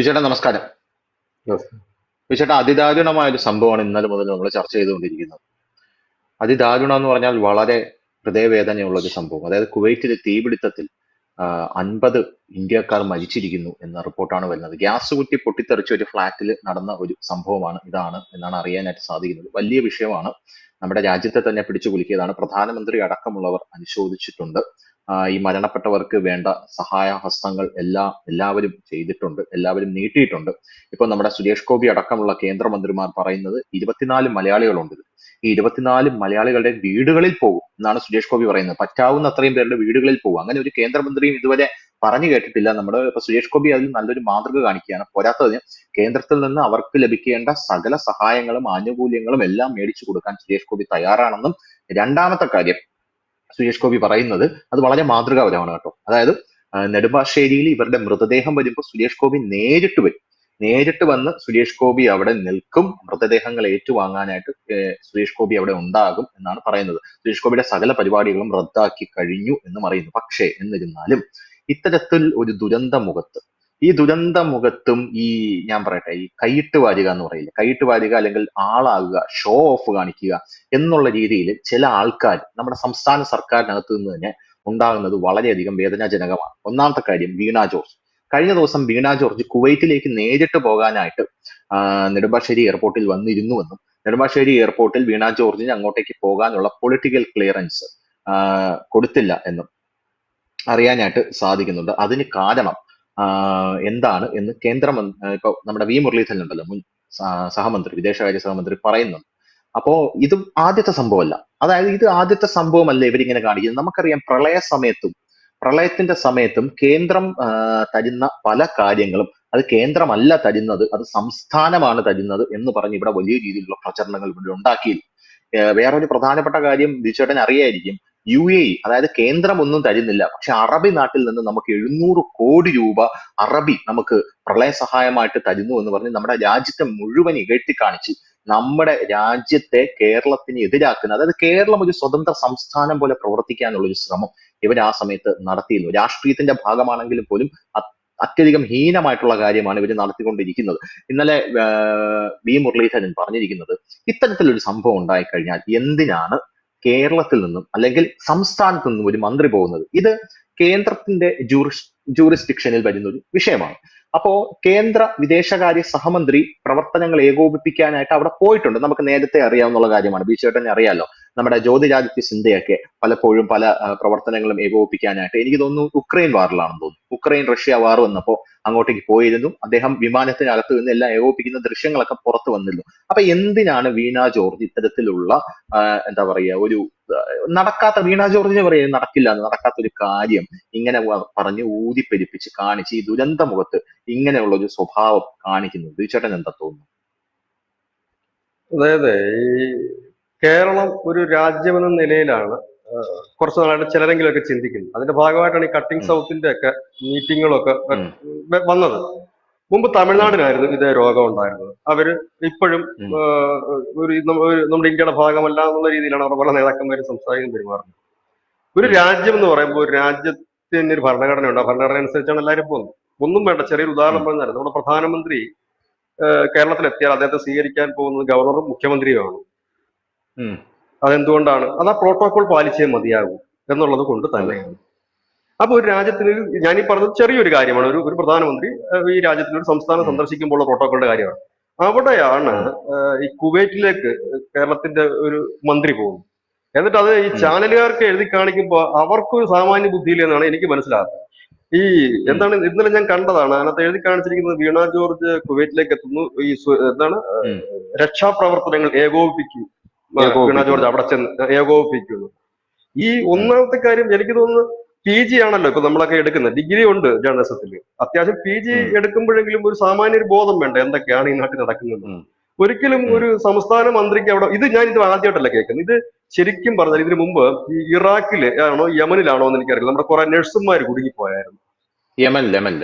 വിചേട്ടാ നമസ്കാരം. വിചേട്ടാ അതിദാരുണമായ ഒരു സംഭവമാണ് ഇന്നലെ മുതൽ നമ്മൾ ചർച്ച ചെയ്തുകൊണ്ടിരിക്കുന്നത്. അതിദാരുണം എന്ന് പറഞ്ഞാൽ വളരെ ഹൃദയവേദനയുള്ള ഒരു സംഭവം. അതായത് കുവൈറ്റിലെ തീപിടുത്തത്തിൽ അൻപത് ഇന്ത്യക്കാർ മരിച്ചിരിക്കുന്നു എന്ന റിപ്പോർട്ടാണ് വരുന്നത്. ഗ്യാസ് കുറ്റി പൊട്ടിത്തെറിച്ച ഒരു ഫ്ളാറ്റിൽ നടന്ന ഒരു സംഭവമാണ് ഇതാണ് എന്നാണ് അറിയാനായിട്ട് സാധിക്കുന്നത്. വലിയ വിഷയമാണ്. നമ്മുടെ രാജ്യത്തെ തന്നെ പിടിച്ചു കുലുക്കിയതാണ്. പ്രധാനമന്ത്രി അടക്കമുള്ളവർ അനുശോചിച്ചിട്ടുണ്ട്. ഈ മരണപ്പെട്ടവർക്ക് വേണ്ട സഹായ ഹസ്തങ്ങൾ എല്ലാ എല്ലാവരും ചെയ്തിട്ടുണ്ട് എല്ലാവരും നീട്ടിയിട്ടുണ്ട്. ഇപ്പൊ നമ്മുടെ സുരേഷ് ഗോപി അടക്കമുള്ള കേന്ദ്രമന്ത്രിമാർ പറയുന്നത് ഇരുപത്തിനാല് മലയാളികളുണ്ട്. ഈ ഇരുപത്തിനാല് മലയാളികളുടെ വീടുകളിൽ പോകും എന്നാണ് സുരേഷ് ഗോപി പറയുന്നത്. പറ്റാവുന്ന അത്രയും പേരുടെ വീടുകളിൽ പോകും. അങ്ങനെ ഒരു കേന്ദ്രമന്ത്രിയും ഇതുവരെ പറഞ്ഞു കേട്ടിട്ടില്ല. നമ്മുടെ ഇപ്പൊ സുരേഷ് ഗോപി അതിൽ നല്ലൊരു മാതൃക കാണിക്കുകയാണ്. പോരാത്തതിന് കേന്ദ്രത്തിൽ നിന്ന് അവർക്ക് ലഭിക്കേണ്ട സകല സഹായങ്ങളും ആനുകൂല്യങ്ങളും എല്ലാം മേടിച്ചു കൊടുക്കാൻ സുരേഷ് ഗോപി തയ്യാറാണെന്നും രണ്ടാമത്തെ കാര്യം സുരേഷ് ഗോപി പറയുന്നത് അത് വളരെ മാതൃകാപരമാണ് കേട്ടോ. അതായത് നെടുമ്പാശ്ശേരിയിൽ ഇവരുടെ മൃതദേഹം വരുമ്പോൾ സുരേഷ് ഗോപി നേരിട്ട് വരും. നേരിട്ട് വന്ന് സുരേഷ് ഗോപി അവിടെ നിൽക്കും. മൃതദേഹങ്ങൾ ഏറ്റുവാങ്ങാനായിട്ട് സുരേഷ് ഗോപി അവിടെ ഉണ്ടാകും എന്നാണ് പറയുന്നത്. സുരേഷ് ഗോപിയുടെ സകല പരിപാടികളും റദ്ദാക്കി കഴിഞ്ഞു എന്ന് പറയുന്നു. പക്ഷേ എന്നിരുന്നാലും ഇത്തരത്തിൽ ഒരു ദുരന്ത മുഖത്ത് ഈ ദുരന്ത മുഖത്തും ഈ ഞാൻ പറയട്ടെ ഈ കൈയിട്ട് വാരുക എന്ന് പറയില്ല കൈയിട്ട് വാരുക അല്ലെങ്കിൽ ആളാകുക ഷോ ഓഫ് കാണിക്കുക എന്നുള്ള രീതിയിൽ ചില ആൾക്കാർ നമ്മുടെ സംസ്ഥാന സർക്കാരിനകത്ത് നിന്ന് തന്നെ ഉണ്ടാകുന്നത് വളരെയധികം വേദനാജനകമാണ്. ഒന്നാമത്തെ കാര്യം വീണ ജോർജ്. കഴിഞ്ഞ ദിവസം വീണ ജോർജ് കുവൈറ്റിലേക്ക് നേരിട്ട് പോകാനായിട്ട് നെടുമ്പാശ്ശേരി എയർപോർട്ടിൽ വന്നിരുന്നുവെന്നും നെടുമ്പാശ്ശേരി എയർപോർട്ടിൽ വീണ ജോർജിന് അങ്ങോട്ടേക്ക് പോകാനുള്ള പൊളിറ്റിക്കൽ ക്ലിയറൻസ് കൊടുത്തില്ല എന്നും അറിയാനായിട്ട് സാധിക്കുന്നുണ്ട്. അതിന് കാരണം എന്താണ് എന്ന് കേന്ദ്ര ഇപ്പൊ നമ്മുടെ വി മുരളീധരൻ ഉണ്ടല്ലോ മുൻ സഹമന്ത്രി വിദേശകാര്യ സഹമന്ത്രി പറയുന്നുണ്ട്. അപ്പോ ഇത് ആദ്യത്തെ സംഭവമല്ല. അതായത് ഇത് ആദ്യത്തെ സംഭവമല്ല ഇവരിങ്ങനെ കാണിക്കുന്നത്. നമുക്കറിയാം പ്രളയ സമയത്തും പ്രളയത്തിന്റെ സമയത്തും കേന്ദ്രം തരുന്ന പല കാര്യങ്ങളും അത് കേന്ദ്രമല്ല തരുന്നത് അത് സംസ്ഥാനമാണ് തരുന്നത് എന്ന് പറഞ്ഞ് ഇവിടെ വലിയ രീതിയിലുള്ള പ്രചരണങ്ങൾ ഇവിടെ ഉണ്ടാക്കി വേറൊരു പ്രധാനപ്പെട്ട കാര്യം ബിച്ചേട്ടൻ അറിയായിരിക്കും യു എ അതായത് കേന്ദ്രം ഒന്നും തരുന്നില്ല. പക്ഷെ അറബി നാട്ടിൽ നിന്ന് നമുക്ക് എഴുന്നൂറ് കോടി രൂപ അറബി നമുക്ക് പ്രളയ സഹായമായിട്ട് തരുന്നു എന്ന് പറഞ്ഞ് നമ്മുടെ രാജ്യത്തെ മുഴുവൻ ഇകഴ്ത്തി കാണിച്ച് നമ്മുടെ രാജ്യത്തെ കേരളത്തിന് എതിരാക്കുന്ന അതായത് കേരളം ഒരു സ്വതന്ത്ര സംസ്ഥാനം പോലെ പ്രവർത്തിക്കാനുള്ള ഒരു ശ്രമം ഇവർ ആ സമയത്ത് നടത്തിയിരുന്നു. രാഷ്ട്രീയത്തിന്റെ ഭാഗമാണെങ്കിലും പോലും അത്യധികം ഹീനമായിട്ടുള്ള കാര്യമാണ് ഇവർ നടത്തിക്കൊണ്ടിരിക്കുന്നത്. ഇന്നലെ വി മുരളീധരൻ പറഞ്ഞിരിക്കുന്നത് ഇത്തരത്തിലൊരു സംഭവം ഉണ്ടായിക്കഴിഞ്ഞാൽ എന്തിനാണ് കേരളത്തിൽ നിന്നും അല്ലെങ്കിൽ സംസ്ഥാനത്ത് നിന്നും ഒരു മന്ത്രി പോകുന്നത് ഇത് കേന്ദ്രത്തിന്റെ ജൂറിസ് ജൂറിസ്ഡിക്ഷനിൽ വരുന്ന ഒരു വിഷയമാണ്. അപ്പോ കേന്ദ്ര വിദേശകാര്യ സഹമന്ത്രി പ്രവർത്തനങ്ങൾ ഏകോപിപ്പിക്കാനായിട്ട് അവിടെ പോയിട്ടുണ്ട്. നമുക്ക് നേരത്തെ അറിയാവുന്ന കാര്യമാണ്. ബി ചേട്ടനെ അറിയാലോ? നമ്മുടെ ജ്യോതിരാദിത്യ സിന്ധയൊക്കെ പലപ്പോഴും പല പ്രവർത്തനങ്ങളും ഏകോപിപ്പിക്കാനായിട്ട്. എനിക്ക് തോന്നുന്നു ഉക്രൈൻ വാറിലാണെന്ന് തോന്നുന്നു. ഉക്രൈൻ റഷ്യ വാർ വന്നപ്പോൾ അങ്ങോട്ടേക്ക് പോയിരുന്നു. അദ്ദേഹം വിമാനത്തിനകത്ത് നിന്ന് എല്ലാം ഏകോപിപ്പിക്കുന്ന ദൃശ്യങ്ങളൊക്കെ പുറത്തു വന്നിരുന്നു. അപ്പൊ എന്തിനാണ് വീണ ജോർജ് ഇത്തരത്തിലുള്ള എന്താ പറയുക ഒരു നടക്കാത്ത വീണ ജോർജിനെ പറയുന്നത് നടക്കില്ല നടക്കാത്ത ഒരു കാര്യം ഇങ്ങനെ പറഞ്ഞ് ഊതിപ്പെരിപ്പിച്ച് കാണിച്ച് ഈ ദുരന്ത മുഖത്ത് ഇങ്ങനെയുള്ള ഒരു സ്വഭാവം കാണിക്കുന്നു തീർച്ചയായിട്ടും എന്താ തോന്നുന്നു? അതായത് ഈ കേരളം ഒരു രാജ്യമെന്ന നിലയിലാണ് കുറച്ച് നാളായിട്ട് ചിലരെങ്കിലുമൊക്കെ ചിന്തിക്കുന്നു. അതിന്റെ ഭാഗമായിട്ടാണ് ഈ കട്ടിംഗ്. സൗത്തിന്റെ ഒക്കെ മീറ്റിങ്ങുകളൊക്കെ വന്നത്. മുമ്പ് തമിഴ്നാടിനായിരുന്നു ഇതേ രോഗം ഉണ്ടായിരുന്നത്. അവർ ഇപ്പോഴും ഒരു നമ്മുടെ ഇന്ത്യയുടെ ഭാഗമല്ല എന്നുള്ള രീതിയിലാണ് അവരുടെ പല നേതാക്കന്മാരും സംസാരിക്കുന്ന പെരുമാറുന്നത്. ഒരു രാജ്യം എന്ന് പറയുമ്പോൾ ഒരു രാജ്യത്തിന് ഒരു ഭരണഘടന ഉണ്ട് ആ ഭരണഘടന അനുസരിച്ചാണ് എല്ലാവരും പോകുന്നത്. ഒന്നും വേണ്ട ചെറിയൊരു ഉദാഹരണം പറഞ്ഞാൽ നമ്മുടെ പ്രധാനമന്ത്രി കേരളത്തിൽ കേരളത്തിലെത്തിയാൽ അദ്ദേഹത്തെ സ്വീകരിക്കാൻ പോകുന്നത് ഗവർണറും മുഖ്യമന്ത്രിയുമാണ്. അതെന്തുകൊണ്ടാണ്? അത് ആ പ്രോട്ടോകോൾ പാലിച്ചേ മതിയാകൂ എന്നുള്ളത് കൊണ്ട് തന്നെയാണ് അപ്പൊ ഒരു രാജ്യത്തിന് ഞാൻ ഈ പറഞ്ഞത് ചെറിയൊരു കാര്യമാണ്. ഒരു ഒരു പ്രധാനമന്ത്രി ഈ രാജ്യത്തിന് ഒരു സംസ്ഥാനം സന്ദർശിക്കുമ്പോൾ സന്ദർശിക്കുമ്പോൾ പ്രോട്ടോകോളിന്റെ കാര്യമാണ്. അവിടെയാണ് ഈ കുവൈറ്റിലേക്ക് കേരളത്തിന്റെ ഒരു മന്ത്രി പോകുന്നത്. എന്നിട്ട് അത് ഈ ചാനലുകാർക്ക് എഴുതി കാണിക്കുമ്പോൾ അവർക്കൊരു സാമാന്യ ബുദ്ധിയില്ലെന്നാണ് എനിക്ക് മനസ്സിലാകുന്നത്. ഈ എന്താണ് ഇന്നലെ ഞാൻ കണ്ടതാണ് അതിനകത്ത് എഴുതി കാണിച്ചിരിക്കുന്നത് വീണ ജോർജ് കുവൈറ്റിലേക്ക് എത്തുന്നു. ഈ എന്താണ് രക്ഷാപ്രവർത്തനങ്ങൾ ഏകോപിപ്പിക്കും. വീണ ജോർജ് അവിടെ ചെന്ന് ഏകോപിപ്പിക്കുന്നു. ഈ ഒന്നാമത്തെ കാര്യം എനിക്ക് തോന്നുന്നു പി ജി ആണല്ലോ ഇപ്പൊ നമ്മളൊക്കെ എടുക്കുന്നത്. ഡിഗ്രി ഉണ്ട് ജേർണലിസത്തിൽ അത്യാവശ്യം പി ജി എടുക്കുമ്പോഴെങ്കിലും ഒരു സാമാന്യ ഒരു ബോധം വേണ്ട? എന്തൊക്കെയാണ് ഈ നാട്ടിൽ നടക്കുന്നത്? ഒരിക്കലും ഒരു സംസ്ഥാന മന്ത്രിക്ക് അവിടെ ഇത് ഞാൻ ഇത് ആദ്യമായിട്ടല്ല കേൾക്കുന്നത്. ഇത് ശരിക്കും പറഞ്ഞാൽ ഇതിനു മുമ്പ് ഈ ഇറാഖിൽ ആണോ യമനിലാണോ എന്ന് എനിക്കറിയില്ല. നമ്മുടെ കുറെ നഴ്സുമാർ കുടുങ്ങിപ്പോയായിരുന്നു. Yemen Yemen.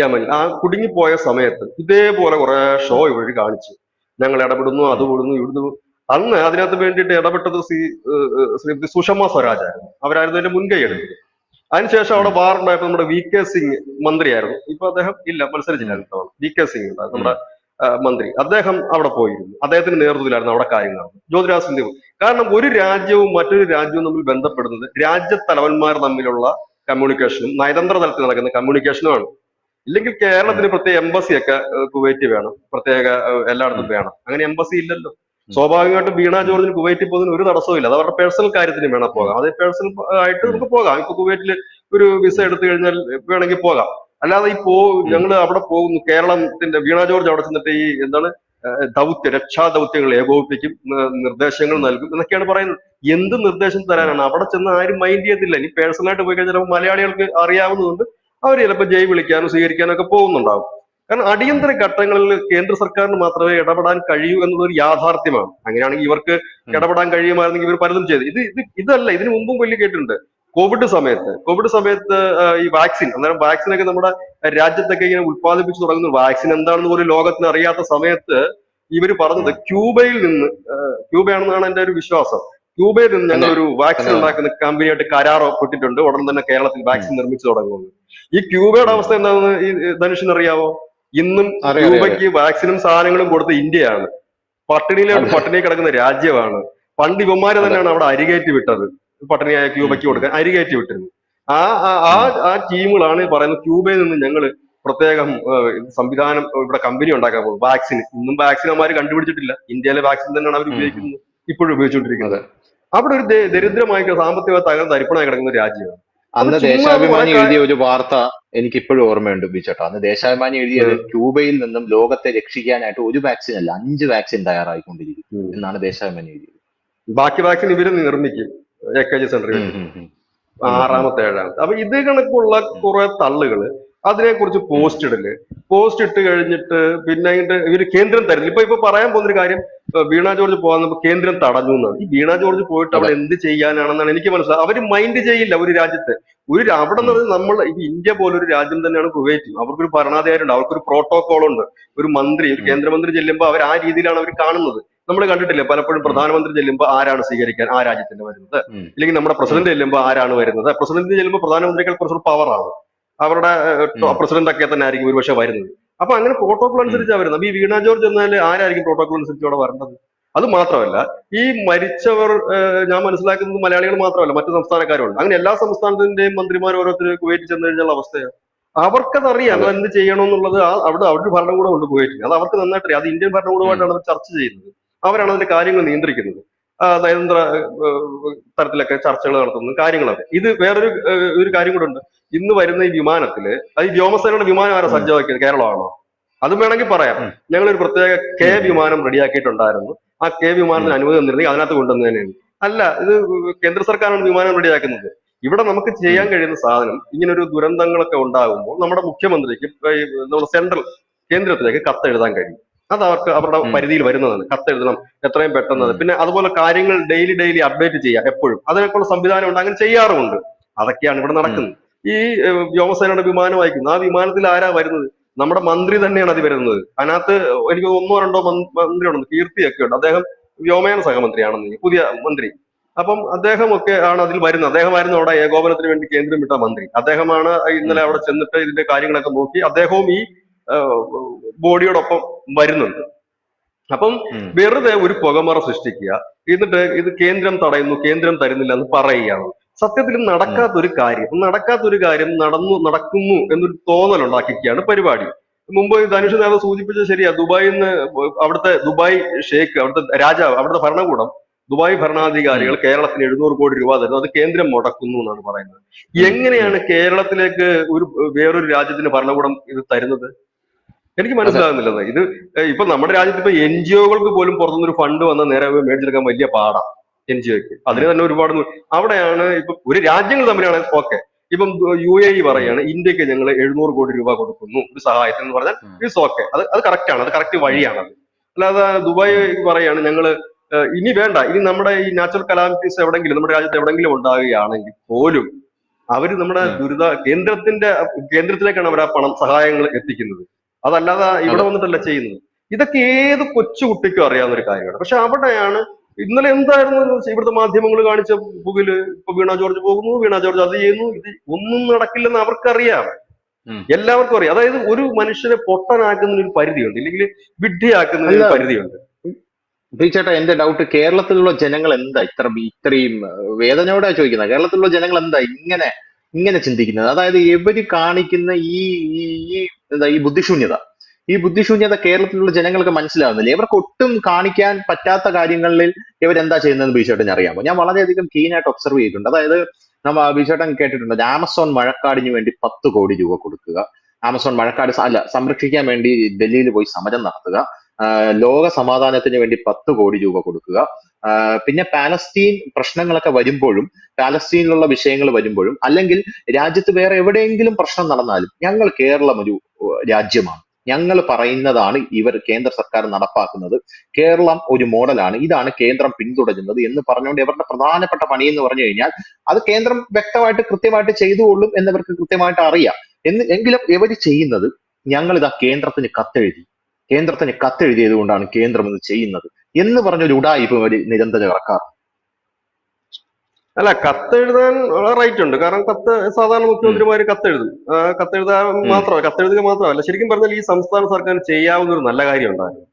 യമൻ. ആ കുടുങ്ങിപ്പോയ സമയത്ത് ഇതേപോലെ കുറെ ഷോ ഇവർ കാണിച്ചു. ഞങ്ങൾ ഇടപെടുന്നു അത് വിടുന്നു ഇവിടുന്ന് അന്ന് അതിനകത്ത് വേണ്ടിയിട്ട് ഇടപെട്ടത് ശ്രീ ശ്രീമതി സുഷമ സ്വരാജ് ആയിരുന്നു അവരായിരുന്നു അതിന്റെ മുൻകൈ എടുത്തത്. അതിനുശേഷം അവിടെ വാർ ഉണ്ടായപ്പോൾ നമ്മുടെ വി കെ സിംഗ് മന്ത്രിയായിരുന്നു. ഇപ്പൊ അദ്ദേഹം ഇല്ല മത്സരിച്ചില്ല. വി കെ സിംഗ് ഉണ്ടായിരുന്നു നമ്മുടെ മന്ത്രി. അദ്ദേഹം അവിടെ പോയിരുന്നു. അദ്ദേഹത്തിന്റെ നേതൃത്വത്തിലായിരുന്നു അവിടെ നടന്നത്. ജ്യോതിരാജ് സിന്ധ്യ കാരണം ഒരു രാജ്യവും മറ്റൊരു രാജ്യവും തമ്മിൽ ബന്ധപ്പെടുന്നത് രാജ്യത്തലവന്മാർ തമ്മിലുള്ള കമ്മ്യൂണിക്കേഷനും നയതന്ത്ര തലത്തിൽ നടക്കുന്ന കമ്മ്യൂണിക്കേഷനുമാണ് ഇല്ലെങ്കിൽ കേരളത്തിന് പ്രത്യേക എംബസി ഒക്കെ കുവൈറ്റ് വേണം. പ്രത്യേക എല്ലായിടത്തും വേണം. അങ്ങനെ എംബസി ഇല്ലല്ലോ. സ്വാഭാവികമായിട്ടും വീണ ജോർജിന് കുവൈറ്റിൽ പോകുന്നതിന് ഒരു തടസ്സവും ഇല്ല. അത് അവരുടെ പേഴ്സണൽ കാര്യത്തിന് വേണം പോകാം. അത് പേഴ്സണൽ ആയിട്ട് നമുക്ക് പോകാം. ഇപ്പൊ കുവൈറ്റിൽ ഒരു വിസ എടുത്തു കഴിഞ്ഞാൽ വേണമെങ്കിൽ പോകാം. അല്ലാതെ ഈ പോ ഞങ്ങൾ അവിടെ പോകുന്നു. കേരളത്തിന്റെ വീണ ജോർജ് അവിടെ ചെന്നിട്ട് ഈ എന്താണ് ദൗത്യ രക്ഷാ ദൗത്യങ്ങൾ ഏകോപിപ്പിക്കും നിർദ്ദേശങ്ങൾ നൽകും എന്നൊക്കെയാണ് പറയുന്നത്. എന്ത് നിർദ്ദേശം തരാനാണ്? അവിടെ ചെന്ന് ആരും മൈൻഡ് ചെയ്യത്തില്ല. ഇനി പേഴ്സണലായിട്ട് പോയി കഴിഞ്ഞാൽ ചിലപ്പോൾ മലയാളികൾക്ക് അറിയാവുന്നതുകൊണ്ട് അവർ ചിലപ്പോൾ ജയ് വിളിക്കാനോ സ്വീകരിക്കാനോ ഒക്കെ പോകുന്നുണ്ടാവും. കാരണം അടിയന്തര ഘട്ടങ്ങളിൽ കേന്ദ്ര സർക്കാരിന് മാത്രമേ ഇടപെടാൻ കഴിയൂ എന്നുള്ളൊരു യാഥാർത്ഥ്യമാണ്. അങ്ങനെയാണെങ്കിൽ ഇവർക്ക് ഇടപെടാൻ കഴിയുമായിരുന്നെങ്കിൽ ഇവർ പലതും ചെയ്തു. ഇത് ഇത് ഇതല്ല ഇതിനു മുമ്പും വലിയ കേട്ടിട്ടുണ്ട്. കോവിഡ് സമയത്ത് കോവിഡ് സമയത്ത് ഈ വാക്സിൻ അന്നേരം വാക്സിനൊക്കെ നമ്മുടെ രാജ്യത്തൊക്കെ ഇങ്ങനെ ഉത്പാദിപ്പിച്ചു തുടങ്ങുന്നു വാക്സിൻ എന്താണെന്ന് പോലും ലോകത്തിന് അറിയാത്ത സമയത്ത് ഇവർ പറഞ്ഞത് ക്യൂബയിൽ നിന്ന് ക്യൂബയാണെന്നാണ് എന്റെ ഒരു വിശ്വാസം. ക്യൂബയിൽ നിന്ന് ഞങ്ങൾ ഒരു വാക്സിൻ. ഉണ്ടാക്കുന്ന കമ്പനിയായിട്ട് കരാർ ഒപ്പിട്ടിട്ടുണ്ട് ഉടൻ തന്നെ കേരളത്തിൽ വാക്സിൻ നിർമ്മിച്ചു തുടങ്ങുന്നു ഈ ക്യൂബയുടെ അവസ്ഥ എന്താണെന്ന് ഈ ധനുഷിന് അറിയാവോ? ഇന്നും ക്യൂബയ്ക്ക് വാക്സിനും സാധനങ്ങളും കൊടുത്ത ഇന്ത്യയാണ്. പട്ടിണിയിലോട്ട്. പട്ടിണി കിടക്കുന്ന രാജ്യമാണ്. പണ്ട് ഇവന്മാര് തന്നെയാണ് അവിടെ അരികേറ്റി വിട്ടത്. പട്ടിണിയായ ക്യൂബയ്ക്ക് കൊടുക്കാൻ അരികേറ്റി വിട്ടിരുന്നു. ആ ആ- ആ ടീമുകളാണ് പറയുന്നത് ക്യൂബയിൽ നിന്ന് ഞങ്ങൾ പ്രത്യേകം സംവിധാനം ഇവിടെ കമ്പനി ഉണ്ടാക്കാൻ പോകും വാക്സിൻ ഇന്നും വാക്സിൻ അവന്മാർ കണ്ടുപിടിച്ചിട്ടില്ല. ഇന്ത്യയിലെ വാക്സിൻ തന്നെയാണ് അവർ ഉപയോഗിക്കുന്നത്. ഇപ്പോഴും ഉപയോഗിച്ചുകൊണ്ടിരിക്കുന്നത്. അവിടെ ഒരു ദരിദ്രമായി സാമ്പത്തിക തകർന്ന് തരിപ്പണമായി കിടക്കുന്ന രാജ്യമാണ്. അന്ന് ദേശാഭിമാനി എഴുതിയ ഒരു വാർത്ത എനിക്ക് ഇപ്പോഴും ഓർമ്മയുണ്ട് ബിച്ചേട്ടാ. അന്ന് ദേശാഭിമാനി എഴുതിയത് ക്യൂബയിൽ നിന്നും ലോകത്തെ രക്ഷിക്കാനായിട്ട് ഒരു വാക്സിൻ അല്ല അഞ്ച് വാക്സിൻ തയ്യാറായിക്കൊണ്ടിരിക്കും. എന്നാണ് ദേശാഭിമാനി എഴുതിയത്. ബാക്കി വാക്സിൻ ഇവർ നിർമ്മിക്കും എ കെ ജി സെന്ററിൽ. ആറാമത്തെ ഏഴാമത്തെ. അപ്പൊ ഇത് കണക്കുള്ള കുറെ തള്ളുകൾ അതിനെക്കുറിച്ച് പോസ്റ്റ് ഇടൽ. പോസ്റ്റ് ഇട്ട് കഴിഞ്ഞിട്ട് പിന്നെ അതിന്റെ ഇവർ കേന്ദ്രം തരുന്നില്ല ഇപ്പൊ ഇപ്പൊ പറയാൻ പോകുന്നൊരു കാര്യം വീണ ജോർജ് പോകാൻ കേന്ദ്രം തടഞ്ഞു എന്നാണ്. ഈ വീണ ജോർജ് പോയിട്ട് അവിടെ എന്ത് ചെയ്യാനാണെന്നാണ് എനിക്ക് മനസ്സിലായത് അവർ മൈൻഡ് ചെയ്യില്ല ഒരു രാജ്യത്ത്. ഒരു അവിടെ നിന്ന് നമ്മൾ ഈ ഇന്ത്യ പോലൊരു രാജ്യം തന്നെയാണ് കുവൈറ്റ്. അവർക്കൊരു ഭരണാധികാരി ഉണ്ട് അവർക്കൊരു പ്രോട്ടോകോൾ ഉണ്ട്. ഒരു മന്ത്രി ഒരു കേന്ദ്ര കേന്ദ്രമന്ത്രി ചെല്ലുമ്പോൾ അവർ ആ രീതിയിലാണ് അവർ കാണുന്നത്. നമ്മൾ കണ്ടിട്ടില്ലേ പലപ്പോഴും പ്രധാനമന്ത്രി ചെല്ലുമ്പോൾ ആരാണ് സ്വീകരിക്കാൻ ആ രാജ്യത്തിന്റെ വരുന്നത്. അല്ലെങ്കിൽ ഇല്ലെങ്കിൽ നമ്മുടെ പ്രസിഡന്റ് ചെല്ലുമ്പോൾ ആരാണ് വരുന്നത്. പ്രസിഡന്റ് ചെല്ലുമ്പോൾ പ്രധാനമന്ത്രികൾ കുറച്ചൊരു പവറാണ് അവരുടെ. പ്രസിഡന്റ് ഒക്കെ തന്നെ ആയിരിക്കും ഒരുപക്ഷെ വരുന്നത്. അപ്പൊ അങ്ങനെ പ്രോട്ടോകോൾ അനുസരിച്ചാണ് വരുന്നത്. ഈ വീണ ജോർജ് എന്നാൽ ആരായിരിക്കും പ്രോട്ടോകോൾ അനുസരിച്ച് അവിടെ വരേണ്ടത്? അത് മാത്രമല്ല ഈ മരിച്ചവർ ഞാൻ മനസ്സിലാക്കുന്നത് മലയാളികൾ മാത്രമല്ല മറ്റു സംസ്ഥാനക്കാരുണ്ട്. അങ്ങനെ എല്ലാ സംസ്ഥാനത്തിന്റെയും മന്ത്രിമാർ ഓരോരുത്തർ കുവൈറ്റ് ചെന്ന് കഴിഞ്ഞുള്ള അവസ്ഥയാണ് അവർക്കതറിയാം എന്ത് ചെയ്യണം എന്നുള്ളത് അവിടെ അവരുടെ ഭരണകൂടം ഉണ്ട് കുവൈറ്റിൽ അത് അവർക്ക് നന്നായിട്ട് അത് ഇന്ത്യൻ ഭരണകൂടമായിട്ടാണ് അവർ ചർച്ച ചെയ്യുന്നത്. അവരാണ് അതിന്റെ കാര്യങ്ങൾ നിയന്ത്രിക്കുന്നത്. നയതന്ത്ര തരത്തിലൊക്കെ ചർച്ചകൾ നടത്തുന്നു കാര്യങ്ങളൊക്കെ. ഇത് വേറൊരു ഒരു കാര്യം കൂടെ ഉണ്ട്. ഇന്ന് വരുന്ന ഈ വിമാനത്തിൽ അത് ഈ വ്യോമസേനയുടെ വിമാനം ആരാ സജ്ജമാക്കിയത്? കേരളമാണോ? അതും വേണമെങ്കിൽ പറയാം. ഞങ്ങൾ ഒരു പ്രത്യേക കെ വിമാനം റെഡിയാക്കിയിട്ടുണ്ടായിരുന്നു. ആ കെ വിമാനത്തിന് അനുമതി തന്നിരുന്നെങ്കിൽ അതിനകത്ത് കൊണ്ടുവന്നതിനാണ് അല്ല ഇത് കേന്ദ്ര സർക്കാരാണ് വിമാനം റെഡിയാക്കുന്നത്. ഇവിടെ നമുക്ക് ചെയ്യാൻ കഴിയുന്ന സാധനം ഇങ്ങനെ ഒരു ദുരന്തങ്ങളൊക്കെ ഉണ്ടാകുമ്പോൾ നമ്മുടെ മുഖ്യമന്ത്രിക്ക് നമ്മുടെ സെൻട്രൽ കേന്ദ്രത്തിലേക്ക് കത്ത് എഴുതാൻ കഴിയും. അത് അവർക്ക് അവരുടെ പരിധിയിൽ വരുന്നതാണ്. കത്ത് എഴുതണം എത്രയും പെട്ടെന്ന്. പിന്നെ അതുപോലെ കാര്യങ്ങൾ ഡെയിലി ഡെയിലി അപ്ഡേറ്റ് ചെയ്യാം എപ്പോഴും. അതിനൊക്കെയുള്ള സംവിധാനം ഉണ്ട് അങ്ങനെ ചെയ്യാറുമുണ്ട്. അതൊക്കെയാണ് ഇവിടെ നടക്കുന്നത്. ഈ വ്യോമസേനയുടെ വിമാനം അയക്കുന്നു. ആ വിമാനത്തിൽ ആരാ വരുന്നത്? നമ്മുടെ മന്ത്രി തന്നെയാണ് അത് വരുന്നത്. അതിനകത്ത് എനിക്ക് ഒന്നോ രണ്ടോ മന്ത്രി ഉണ്ട് കീർത്തിയൊക്കെ ഉണ്ട്. അദ്ദേഹം വ്യോമയാന സഹമന്ത്രിയാണെന്ന് പുതിയ മന്ത്രി. അപ്പം അദ്ദേഹമൊക്കെ ആണ് അതിൽ വരുന്നത്. അദ്ദേഹമായിരുന്നു അവിടെ ഏകോപനത്തിന് വേണ്ടി കേന്ദ്രം വിട്ട മന്ത്രി. അദ്ദേഹമാണ് ഇന്നലെ അവിടെ ചെന്നിട്ട് ഇതിന്റെ കാര്യങ്ങളൊക്കെ നോക്കി അദ്ദേഹവും ഈ ബോഡിയോടൊപ്പം വരുന്നുണ്ട്. അപ്പം വെറുതെ ഒരു പുകമറ സൃഷ്ടിക്കുക. എന്നിട്ട് ഇത് കേന്ദ്രം തടയുന്നു കേന്ദ്രം തരുന്നില്ല എന്ന് പറയുകയാണ്. സത്യത്തിൽ നടക്കാത്തൊരു കാര്യം. നടക്കാത്തൊരു കാര്യം നടന്നു നടക്കുന്നു എന്നൊരു തോന്നൽ ഉണ്ടാക്കിക്കുകയാണ് പരിപാടി. മുമ്പ് ധനുഷ് നേതാവ് സൂചിപ്പിച്ചത് ശരിയാ. ദുബായിൽ നിന്ന് അവിടുത്തെ ദുബായ് ഷേഖ് അവിടുത്തെ രാജാവ് അവിടുത്തെ ഭരണകൂടം ദുബായ് ഭരണാധികാരികൾ കേരളത്തിന് എഴുന്നൂറ് കോടി രൂപ തരുന്നു. അത് കേന്ദ്രം മുടക്കുന്നു എന്നാണ് പറയുന്നത്. എങ്ങനെയാണ് കേരളത്തിലേക്ക് ഒരു വേറൊരു രാജ്യത്തിന് ഭരണകൂടം ഇത് തരുന്നത്? എനിക്ക് മനസ്സിലാകുന്നില്ല. ഇത് ഇപ്പൊ നമ്മുടെ രാജ്യത്ത് ഇപ്പൊ എൻ ജി ഒകൾക്ക് പോലും പുറത്തുനിന്ന് ഒരു ഫണ്ട് വന്നാൽ നേരെ മേടിച്ചെടുക്കാൻ വലിയ പാടാ. എൻ ജി ഒക്ക് അതിന് തന്നെ ഒരുപാട് അവിടെയാണ് ഇപ്പൊ ഒരു രാജ്യങ്ങൾ തമ്മിലാണ് ഓക്കെ. ഇപ്പം യു എ ഇ പറയാണ് ഇന്ത്യയ്ക്ക് ഞങ്ങൾ എഴുന്നൂറ് കോടി രൂപ കൊടുക്കുന്നു ഒരു സഹായത്തിന് എന്ന് പറഞ്ഞാൽ. ഇറ്റ്സ് ഓക്കെ അത് അത് കറക്റ്റ് ആണ് അത് കറക്റ്റ് വഴിയാണ് അത് അല്ലാതെ ദുബായ് പറയാണ് ഞങ്ങൾ ഇനി വേണ്ട. ഇനി നമ്മുടെ ഈ നാച്ചുറൽ കലാമിറ്റീസ് എവിടെങ്കിലും നമ്മുടെ രാജ്യത്ത് എവിടെങ്കിലും ഉണ്ടാകുകയാണെങ്കിൽ പോലും അവർ നമ്മുടെ ദുരിത കേന്ദ്രത്തിന്റെ കേന്ദ്രത്തിലേക്കാണ് അവർ ആ പണം സഹായങ്ങൾ എത്തിക്കുന്നത്. അതല്ലാതെ ഇവിടെ. വന്നിട്ടല്ല ചെയ്യുന്നത്. ഇതൊക്കെ ഏത് കൊച്ചു കുട്ടിക്കും അറിയാവുന്ന ഒരു കാര്യമാണ്. പക്ഷെ അവിടെയാണ് ഇന്നലെ എന്തായിരുന്നു ഇവിടുത്തെ മാധ്യമങ്ങൾ കാണിച്ച പുകിൽ ഇപ്പൊ വീണ ജോർജ് പോകുന്നു വീണ ജോർജ് അത് ചെയ്യുന്നു ഇത് ഒന്നും നടക്കില്ലെന്ന് അവർക്കറിയാം. എല്ലാവർക്കും അറിയാം. അതായത് ഒരു മനുഷ്യനെ പൊട്ടനാക്കുന്നതിന് ഒരു പരിധിയുണ്ട്. ഇല്ലെങ്കിൽ വിഡ്ഢിയാക്കുന്നതിന് ഒരു. പരിധിയുണ്ട്. ചേട്ടാ എന്റെ ഡൗട്ട് കേരളത്തിലുള്ള ജനങ്ങൾ എന്താ ഇത്ര ഇത്രയും വേദനയോടെ ചോദിക്കുന്നത്. കേരളത്തിലുള്ള ജനങ്ങൾ എന്താ ഇങ്ങനെ ഇങ്ങനെ ചിന്തിക്കുന്നത്? അതായത് ഇവർ കാണിക്കുന്ന ഈ ഈ എന്താ ഈ ബുദ്ധിശൂന്യത. ഈ ബുദ്ധിശൂന്യത കേരളത്തിലുള്ള ജനങ്ങൾക്ക് മനസ്സിലാവുന്നില്ല. ഇവർക്ക് ഒട്ടും കാണിക്കാൻ പറ്റാത്ത കാര്യങ്ങളിൽ ഇവരെന്താ ചെയ്യുന്നതെന്ന് ബീച്ചേട്ടൻ അറിയാമോ? ഞാൻ വളരെയധികം കീനായിട്ട് ഒബ്സർവ് ചെയ്തിട്ടുണ്ട്. അതായത് നമ്മൾ ബീച്ചേട്ടൻ കേട്ടിട്ടുണ്ട് ആമസോൺ മഴക്കാടിന് വേണ്ടി പത്ത് കോടി രൂപ കൊടുക്കുക. ആമസോൺ മഴക്കാട് അല്ല സംരക്ഷിക്കാൻ വേണ്ടി ഡൽഹിയിൽ പോയി സമരം നടത്തുക. ലോക സമാധാനത്തിന് വേണ്ടി പത്ത് കോടി രൂപ കൊടുക്കുക. പിന്നെ പാലസ്തീൻ പ്രശ്നങ്ങളൊക്കെ വരുമ്പോഴും പാലസ്തീനിലുള്ള വിഷയങ്ങൾ വരുമ്പോഴും അല്ലെങ്കിൽ രാജ്യത്ത് വേറെ എവിടെയെങ്കിലും പ്രശ്നം നടന്നാലും ഞങ്ങൾ കേരളം ഒരു രാജ്യമാണ്. ഞങ്ങൾ പറയുന്നതാണ് ഇവർ കേന്ദ്ര സർക്കാർ നടപ്പാക്കുന്നത്. കേരളം ഒരു മോഡലാണ്. ഇതാണ് കേന്ദ്രം പിന്തുടരുന്നത് എന്ന് പറഞ്ഞുകൊണ്ട് ഇവരുടെ പ്രധാനപ്പെട്ട പണി എന്ന് പറഞ്ഞു കഴിഞ്ഞാൽ അത് കേന്ദ്രം വ്യക്തമായിട്ട് കൃത്യമായിട്ട് ചെയ്തുകൊള്ളും എന്നിവർക്ക് കൃത്യമായിട്ട് അറിയാം. എന്ന് എങ്കിലും ഇവർ ചെയ്യുന്നത് ഞങ്ങൾ ഇതാ കേന്ദ്രത്തിന് കത്തെഴുതി കേന്ദ്രത്തിന് കത്തെഴുതിയത് കൊണ്ടാണ് കേന്ദ്രം ഇത് ചെയ്യുന്നത് എന്ന് പറഞ്ഞൊരു ഉടായിപ്പ് ഇവർ നിരന്തരം ഇറക്കാറ് അല്ല കത്തെഴുതാൻ റൈറ്റ് ഉണ്ട്. കാരണം കത്ത് സാധാരണ മുഖ്യമന്ത്രിമാർ കത്തെഴുതും കത്തെഴുതാൻ മാത്രമല്ല കത്തെഴുതുക മാത്രമല്ല. ശരിക്കും പറഞ്ഞാൽ ഈ സംസ്ഥാന സർക്കാർ ചെയ്യാവുന്ന ഒരു നല്ല കാര്യം ഉണ്ടായിരുന്നു.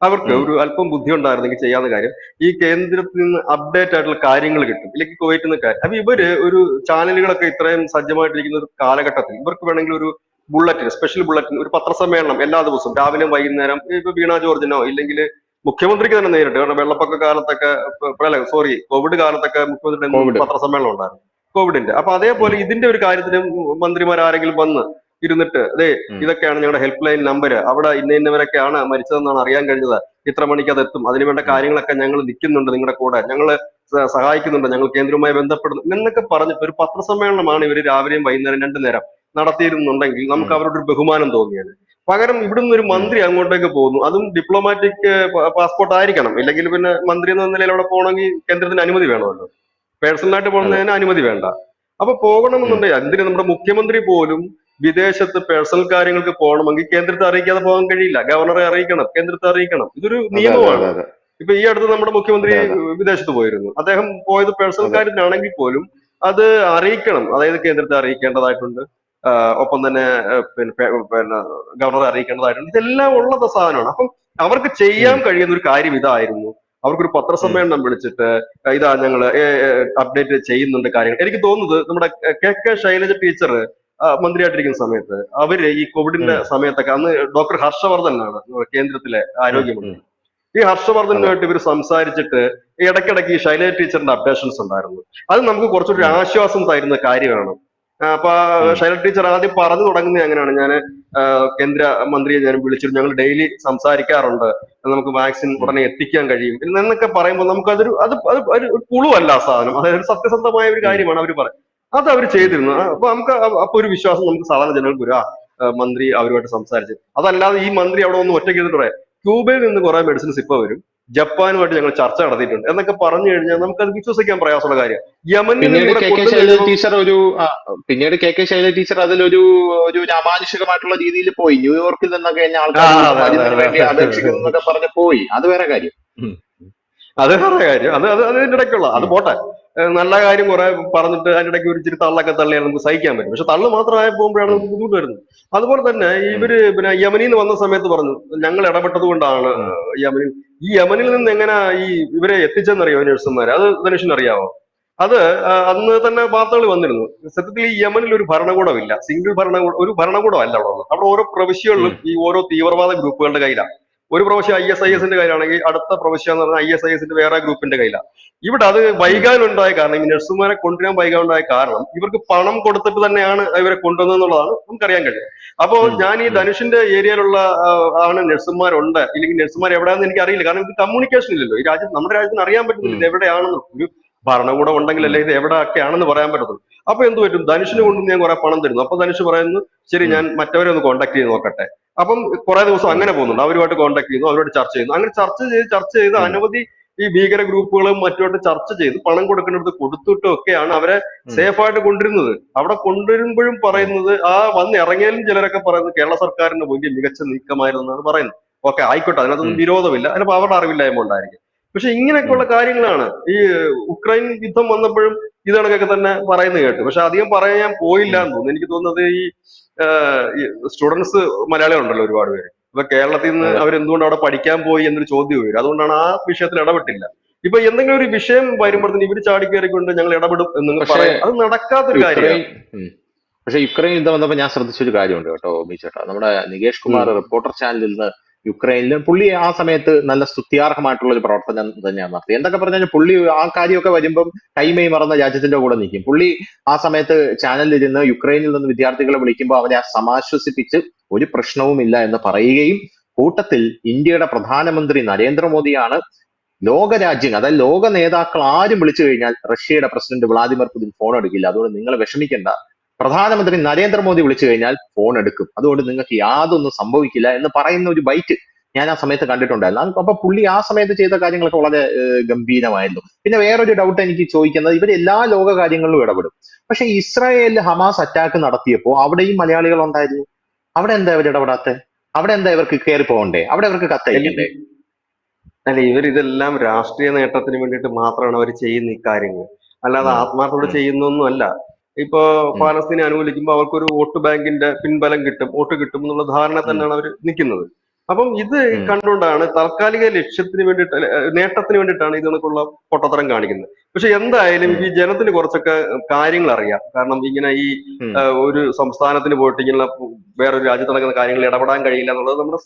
അവർക്ക് ഒരു അല്പം ബുദ്ധി ഉണ്ടായിരുന്നെങ്കിൽ ചെയ്യാവുന്ന കാര്യം ഈ കേന്ദ്രത്തിൽ നിന്ന് അപ്ഡേറ്റ് ആയിട്ടുള്ള കാര്യങ്ങൾ കിട്ടും. ഇല്ലെങ്കിൽ കുവൈറ്റിൽ നിന്ന് കാര്യം അപ്പൊ ഇവർ ഒരു ചാനലുകളൊക്കെ ഇത്രയും സജ്ജമായിട്ടിരിക്കുന്ന ഒരു കാലഘട്ടത്തിൽ ഇവർക്ക് വേണമെങ്കിൽ ഒരു ബുള്ളറ്റിൻ സ്പെഷ്യൽ ബുള്ളറ്റിൻ ഒരു പത്രസമ്മേളനം എല്ലാ ദിവസവും രാവിലെ വൈകുന്നേരം ഇപ്പൊ വീണ ജോർജിനോ ഇല്ലെങ്കിൽ മുഖ്യമന്ത്രിക്ക് തന്നെ നേരിട്ട്. കാരണം വെള്ളപ്പൊക്ക കാലത്തൊക്കെ അല്ല സോറി കോവിഡ് കാലത്തൊക്കെ മുഖ്യമന്ത്രിയുടെ. പത്രസമ്മേളനം ഉണ്ടായിരുന്നു. കോവിഡിന്റെ അപ്പൊ അതേപോലെ ഇതിന്റെ ഒരു കാര്യത്തിന് മന്ത്രിമാർ ആരെങ്കിലും വന്ന് ഇരുന്നിട്ട് അതെ. ഇതൊക്കെയാണ് ഞങ്ങളുടെ ഹെൽപ്പ് ലൈൻ നമ്പർ അവിടെ ഇന്ന ഇന്നവരൊക്കെയാണ് മരിച്ചതെന്നാണ് അറിയാൻ കഴിഞ്ഞത്. ഇത്ര മണിക്ക് അത് എത്തും അതിനുവേണ്ട കാര്യങ്ങളൊക്കെ ഞങ്ങൾ നിൽക്കുന്നുണ്ട് നിങ്ങളുടെ കൂടെ. ഞങ്ങൾ സഹായിക്കുന്നുണ്ട്. ഞങ്ങൾ കേന്ദ്രവുമായി ബന്ധപ്പെടുന്നു. എന്നൊക്കെ പറഞ്ഞിട്ട് ഒരു പത്രസമ്മേളനമാണ് ഇവർ രാവിലെയും വൈകുന്നേരം രണ്ടു നേരം നടത്തിയിരുന്നുണ്ടെങ്കിൽ നമുക്ക്. അവരോട് ഒരു ബഹുമാനം തോന്നിയാണ് പകരം ഇവിടുന്ന് ഒരു മന്ത്രി അങ്ങോട്ടേക്ക് പോകുന്നു. അതും ഡിപ്ലോമാറ്റിക് പാസ്പോർട്ട് ആയിരിക്കണം. ഇല്ലെങ്കിൽ പിന്നെ മന്ത്രി എന്ന നിലയിൽ അവിടെ പോകണമെങ്കിൽ കേന്ദ്രത്തിന് അനുമതി വേണമല്ലോ. പേഴ്സണലായിട്ട് പോകുന്നതിന് അനുമതി വേണ്ട. അപ്പൊ പോകണമെന്നുണ്ടെങ്കിൽ എന്തിന് നമ്മുടെ മുഖ്യമന്ത്രി പോലും വിദേശത്ത് പേഴ്സണൽ കാര്യങ്ങൾക്ക് പോകണമെങ്കിൽ കേന്ദ്രത്തെ അറിയിക്കാതെ പോകാൻ കഴിയില്ല. ഗവർണറെ അറിയിക്കണം കേന്ദ്രത്തെ അറിയിക്കണം. ഇതൊരു നിയമമാണ്. ഇപ്പൊ ഈ അടുത്ത് നമ്മുടെ മുഖ്യമന്ത്രി വിദേശത്ത് പോയിരുന്നു. അദ്ദേഹം പോയത് പേഴ്സണൽ. കാര്യത്തിനാണെങ്കിൽ പോലും അത് അറിയിക്കണം. അതായത് കേന്ദ്രത്തെ അറിയിക്കേണ്ടതായിട്ടുണ്ട്. ഒപ്പം തന്നെ പിന്നെ പിന്നെ ഗവർണറെ അറിയിക്കേണ്ടതായിട്ടുണ്ട്. ഇതെല്ലാം ഉള്ള സാധനമാണ്. അപ്പം അവർക്ക് ചെയ്യാൻ കഴിയുന്ന ഒരു കാര്യം ഇതായിരുന്നു. അവർക്കൊരു പത്രസമ്മേളനം വിളിച്ചിട്ട് ഇതാ ഞങ്ങൾ അപ്ഡേറ്റ് ചെയ്യുന്നുണ്ട് കാര്യങ്ങൾ. എനിക്ക് തോന്നുന്നത് നമ്മുടെ കെ കെ ശൈലജ ടീച്ചർ മന്ത്രിയായിട്ടിരിക്കുന്ന സമയത്ത് അവർ ഈ കോവിഡിന്റെ സമയത്തൊക്കെ അന്ന് ഡോക്ടർ ഹർഷവർദ്ധനാണ് ആണ് കേന്ദ്രത്തിലെ ആരോഗ്യമന്ത്രി. ഈ ഹർഷവർദ്ധനുമായിട്ട് ഇവർ സംസാരിച്ചിട്ട് ഇടയ്ക്കിടയ്ക്ക് ഈ ശൈലജ ടീച്ചറിന്റെ അപ്ഡേഷൻസ് ഉണ്ടായിരുന്നു. അത് നമുക്ക് കുറച്ചൊരു ആശ്വാസം തരുന്ന കാര്യമാണ്. അപ്പൊ ആ ടീച്ചർ ആദ്യം പറഞ്ഞു തുടങ്ങുന്നത് അങ്ങനെയാണ് ഞാൻ കേന്ദ്ര മന്ത്രിയെ ഞാൻ വിളിച്ചിരുന്നു. ഞങ്ങൾ ഡെയിലി സംസാരിക്കാറുണ്ട്. നമുക്ക് വാക്സിൻ ഉടനെ എത്തിക്കാൻ കഴിയും. എന്നൊക്കെ പറയുമ്പോൾ നമുക്ക് അതൊരു അത് അത് ഒരു പുളുവല്ല സാധനം. അതായത് ഒരു സത്യസന്ധമായ ഒരു കാര്യമാണ് അവർ പറയുന്നത് അത് അവർ ചെയ്തിരുന്നു. അപ്പൊ നമുക്ക് അപ്പൊ ഒരു വിശ്വാസം നമുക്ക് സാധാരണ ജനങ്ങൾക്ക് വരും. ആ മന്ത്രി അവരുമായിട്ട് സംസാരിച്ച്. അതല്ലാതെ ഈ മന്ത്രി അവിടെ ഒന്ന് ഒറ്റയ്ക്ക് ഇരുന്നിട്ട് പറയാം. ക്യൂബയിൽ നിന്ന് കുറെ മെഡിസിൻസ് ഇപ്പൊ വരും. ജപ്പാനുമായിട്ട് ഞങ്ങൾ ചർച്ച നടത്തിയിട്ടുണ്ട്. എന്നൊക്കെ പറഞ്ഞു കഴിഞ്ഞാൽ നമുക്കത് വിശ്വസിക്കാൻ പ്രയാസമുള്ള കാര്യം. യമനിൽ പിന്നീട് ഇവിടെ കെ കെ കൊണ്ടുവരുന്ന ടീച്ചർ ഒരു പിന്നീട് കെ കെ ശൈല ടീച്ചർ അതിലൊരു ഒരു രാമാനുഷികമായിട്ടുള്ള രീതിയിൽ പോയി. ന്യൂയോർക്കിൽ നിന്നൊക്കെ കഴിഞ്ഞ ആൾക്കാർ അതെ, അതെ, അതെ. പറഞ്ഞ് പോയി. അത് വേറെ കാര്യം. അത് വേറെ കാര്യം. അത് അത് അതിന്റെ ഇടയ്ക്കുള്ള അത് പോട്ടെ. നല്ല കാര്യം കുറെ പറഞ്ഞിട്ട് അതിന്റെ ഇടയ്ക്ക് ഒരു ഇച്ചിരി തള്ളൊക്കെ തള്ളിയാൽ നമുക്ക് സഹിക്കാൻ പറ്റും. പക്ഷെ തള്ളു മാത്രമായി പോകുമ്പോഴാണ് നമുക്ക് ബുദ്ധിമുട്ട് വരുന്നത്. അതുപോലെ തന്നെ ഇവർ പിന്നെ യമനിൽ നിന്ന് വന്ന സമയത്ത് പറഞ്ഞു ഞങ്ങൾ ഇടപെട്ടത് കൊണ്ടാണ് യമനിൽ ഈ യമനിൽ നിന്ന് എങ്ങനെ ഈ ഇവരെ എത്തിച്ചെന്നറിയോ നഴ്സുമാര്? അത് ധനുഷിന് അറിയാവോ? അത് അന്ന് തന്നെ വാർത്തകൾ വന്നിരുന്നു. സത്യത്തിൽ ഈ യമനിൽ ഒരു ഭരണകൂടമില്ല. സിംഗിൾ ഭരണകൂടം ഒരു ഭരണകൂടം അല്ല അവിടെ അവിടെ ഓരോ പ്രവിശ്യകളിലും ഈ ഓരോ തീവ്രവാദ ഗ്രൂപ്പുകളുടെ കയ്യിലാണ് ഒരു പ്രാവശ്യം ഐ എസ് ഐ എസിന്റെ കയ്യിലാണെങ്കിൽ അടുത്ത പ്രവശ്യം എന്ന് പറഞ്ഞാൽ ഐ എസ് ഐ എസിന്റെ വേറെ ഗ്രൂപ്പിന്റെ കയ്യിലാണ്. ഇവിടെ അത് വൈകാനുണ്ടായ കാരണം ഈ നഴ്സുമാരെ കൊണ്ടുവരാൻ വൈകാനുണ്ടായ കാരണം ഇവർക്ക് പണം കൊടുത്തിട്ട് തന്നെയാണ് ഇവരെ കൊണ്ടുവന്നത് എന്നുള്ളതാണ് നമുക്കറിയാൻ കഴിയും അപ്പോൾ. ഞാൻ ഈ ധനുഷിന്റെ ഏരിയയിലുള്ള ആണ് നഴ്സുമാരുണ്ട്. ഇല്ലെങ്കിൽ നഴ്സുമാർ എവിടെയാണെന്ന് എനിക്ക് അറിയില്ല. കാരണം ഇത് കമ്മ്യൂണിക്കേഷൻ ഇല്ലല്ലോ. ഈ രാജ്യത്ത് നമ്മുടെ രാജ്യത്തിന് അറിയാൻ പറ്റുന്നില്ല ഇത് എവിടെയാണെന്ന്. ഒരു ഭരണകൂടം ഉണ്ടെങ്കിൽ അല്ലെ ഇത് എവിടെയൊക്കെയാണെന്ന് പറയാൻ പറ്റത്തുള്ളൂ. അപ്പൊ എന്ത് പറ്റും? ധനുഷിന് കൊണ്ട് ഞാൻ കുറെ പണം തരുന്നു. അപ്പൊ ധനുഷ് പറയുന്നു ശരി ഞാൻ മറ്റവരെ ഒന്ന് കോൺടാക്ട് ചെയ്ത് നോക്കട്ടെ. അപ്പം കുറെ ദിവസം അങ്ങനെ പോകുന്നുണ്ട്. അവരുമായിട്ട് കോൺടാക്ട് ചെയ്യുന്നു അവരോട് ചർച്ച ചെയ്യുന്നു. അങ്ങനെ ചർച്ച ചെയ്ത് ചർച്ച ചെയ്ത് അനവധി ഈ ഭീകര ഗ്രൂപ്പുകളും മറ്റുമായിട്ട് ചർച്ച ചെയ്ത് പണം കൊടുക്കുന്നിടത്ത് കൊടുത്തിട്ടും ഒക്കെയാണ് അവരെ. സേഫ് ആയിട്ട് കൊണ്ടുവരുന്നത്. അവിടെ കൊണ്ടുവരുമ്പോഴും പറയുന്നത് ആ വന്ന് ഇറങ്ങിയാലും ചിലരൊക്കെ പറയുന്നത് കേരള സർക്കാരിന്റെ വലിയ മികച്ച നീക്കമായിരുന്നു എന്നാണ് പറയുന്നത്. ഓക്കെ ആയിക്കോട്ടെ അതിനകത്തൊന്നും വിരോധമില്ല. അതിനപ്പോ അവരുടെ അറിവില്ലായ്മ ഉണ്ടായിരിക്കും പക്ഷെ ഇങ്ങനെയൊക്കെയുള്ള കാര്യങ്ങളാണ്. ഈ ഉക്രൈൻ യുദ്ധം വന്നപ്പോഴും ഇത് കണക്കൊക്കെ തന്നെ പറയുന്നത് കേട്ടു. പക്ഷെ അധികം പറയാൻ പോയില്ല എന്ന് തോന്നുന്നു. എനിക്ക് തോന്നുന്നത് ഈ സ്റ്റുഡൻസ് മലയാളികളുണ്ടല്ലോ ഒരുപാട് പേര്. ഇപ്പൊ കേരളത്തിൽ നിന്ന് അവർ അവരെന്തുകൊണ്ട് അവിടെ പഠിക്കാൻ പോയി എന്നൊരു ചോദ്യം വരും അതുകൊണ്ടാണ് ആ വിഷയത്തിൽ ഇടപെട്ടില്ല. ഇപ്പൊ എന്തെങ്കിലും ഒരു വിഷയം വരുമ്പോഴത്തേന് ഇവർ ചാടിക്കയറിക്കൊണ്ട് ഞങ്ങൾ ഇടപെടും എന്ന് പറയാം അത് നടക്കാത്തൊരു കാര്യമാണ്. പക്ഷെ യുക്രൈൻ യുദ്ധം വന്നപ്പോൾ ഞാൻ ശ്രദ്ധിച്ചൊരു കാര്യമുണ്ട് കേട്ടോ മീ ചേട്ടാ. നമ്മുടെ നികേഷ് കുമാർ റിപ്പോർട്ടർ ചാനലിൽ നിന്ന് യുക്രൈനിൽ പുള്ളി ആ സമയത്ത് നല്ല സ്തുത്യാർഹമായിട്ടുള്ള ഒരു പ്രവർത്തനം തന്നെയാണ് നടത്തി എന്തൊക്കെ പറഞ്ഞാൽ പുള്ളി ആ കാര്യമൊക്കെ വരുമ്പം കൈമൈ മറന്ന രാജ്യത്തിന്റെ കൂടെ നിൽക്കും. പുള്ളി ആ സമയത്ത് ചാനലിൽ ഇരുന്ന് യുക്രൈനിൽ നിന്ന് വിദ്യാർത്ഥികളെ വിളിക്കുമ്പോൾ അവരെ സമാശ്വസിപ്പിച്ച് ഒരു പ്രശ്നവുമില്ല എന്ന് പറയുകയും കൂട്ടത്തിൽ ഇന്ത്യയുടെ പ്രധാനമന്ത്രി നരേന്ദ്രമോദിയാണ് ലോകരാജ്യങ്ങൾ അതായത് ലോക നേതാക്കൾ ആരും വിളിച്ചു കഴിഞ്ഞാൽ റഷ്യയുടെ പ്രസിഡന്റ് വ്ളാദിമിർ പുതിൻ ഫോൺ എടുക്കില്ല. അതുകൊണ്ട് നിങ്ങൾ വിഷമിക്കേണ്ട. പ്രധാനമന്ത്രി നരേന്ദ്രമോദി വിളിച്ചു കഴിഞ്ഞാൽ ഫോൺ എടുക്കും. അതുകൊണ്ട് നിങ്ങൾക്ക് യാതൊന്നും സംഭവിക്കില്ല എന്ന് പറയുന്ന ഒരു ബൈറ്റ് ഞാൻ ആ സമയത്ത് കണ്ടിട്ടുണ്ടായിരുന്നു. അപ്പൊ പുള്ളി ആ സമയത്ത് ചെയ്ത കാര്യങ്ങളൊക്കെ വളരെ ഗംഭീരമായിരുന്നു. പിന്നെ വേറൊരു ഡൗട്ട് എനിക്ക് ചോദിക്കുന്നത് ഇവർ എല്ലാ ലോക കാര്യങ്ങളിലും ഇടപെടും. പക്ഷെ ഇസ്രായേലിൽ ഹമാസ് അറ്റാക്ക് നടത്തിയപ്പോൾ അവിടെയും മലയാളികൾ ഉണ്ടായിരുന്നു. അവിടെ എന്താ ഇവർ ഇടപെടാത്തെ? അവിടെ എന്താ ഇവർക്ക് കയറി പോകണ്ടേ? അവിടെ ഇവർക്ക് കത്തയക്കണ്ടേ അല്ല ഇവർ ഇതെല്ലാം രാഷ്ട്രീയ നേട്ടത്തിന് വേണ്ടിയിട്ട് മാത്രമാണ് അവർ ചെയ്യുന്ന ഈ കാര്യങ്ങൾ. അല്ലാതെ. ആത്മാർത്ഥത്തോടെ ചെയ്യുന്നൊന്നും അല്ല. ഇപ്പോ പാലസ്തീനെ അനുകൂലിക്കുമ്പോൾ അവർക്കൊരു വോട്ട് ബാങ്കിന്റെ പിൻബലം കിട്ടും വോട്ട് കിട്ടും എന്നുള്ള ധാരണ തന്നെയാണ് അവർ നിൽക്കുന്നത്. അപ്പം ഇത് കണ്ടുകൊണ്ടാണ് താൽക്കാലിക ലക്ഷ്യത്തിന് വേണ്ടിയിട്ട് നേട്ടത്തിന് വേണ്ടിയിട്ടാണ് ഇത് കണക്കുള്ള പൊട്ടത്തരം കാണിക്കുന്നത്. പക്ഷെ എന്തായാലും ഈ ജനത്തിന് കുറച്ചൊക്കെ കാര്യങ്ങൾ അറിയാം. കാരണം ഇങ്ങനെ ഈ ഒരു സംസ്ഥാനത്തിന് പോയിട്ട് ഇങ്ങനെ വേറൊരു രാജ്യത്ത് നടക്കുന്ന കാര്യങ്ങളിൽ ഇടപെടാൻ കഴിയില്ല എന്നുള്ളത് നമ്മുടെ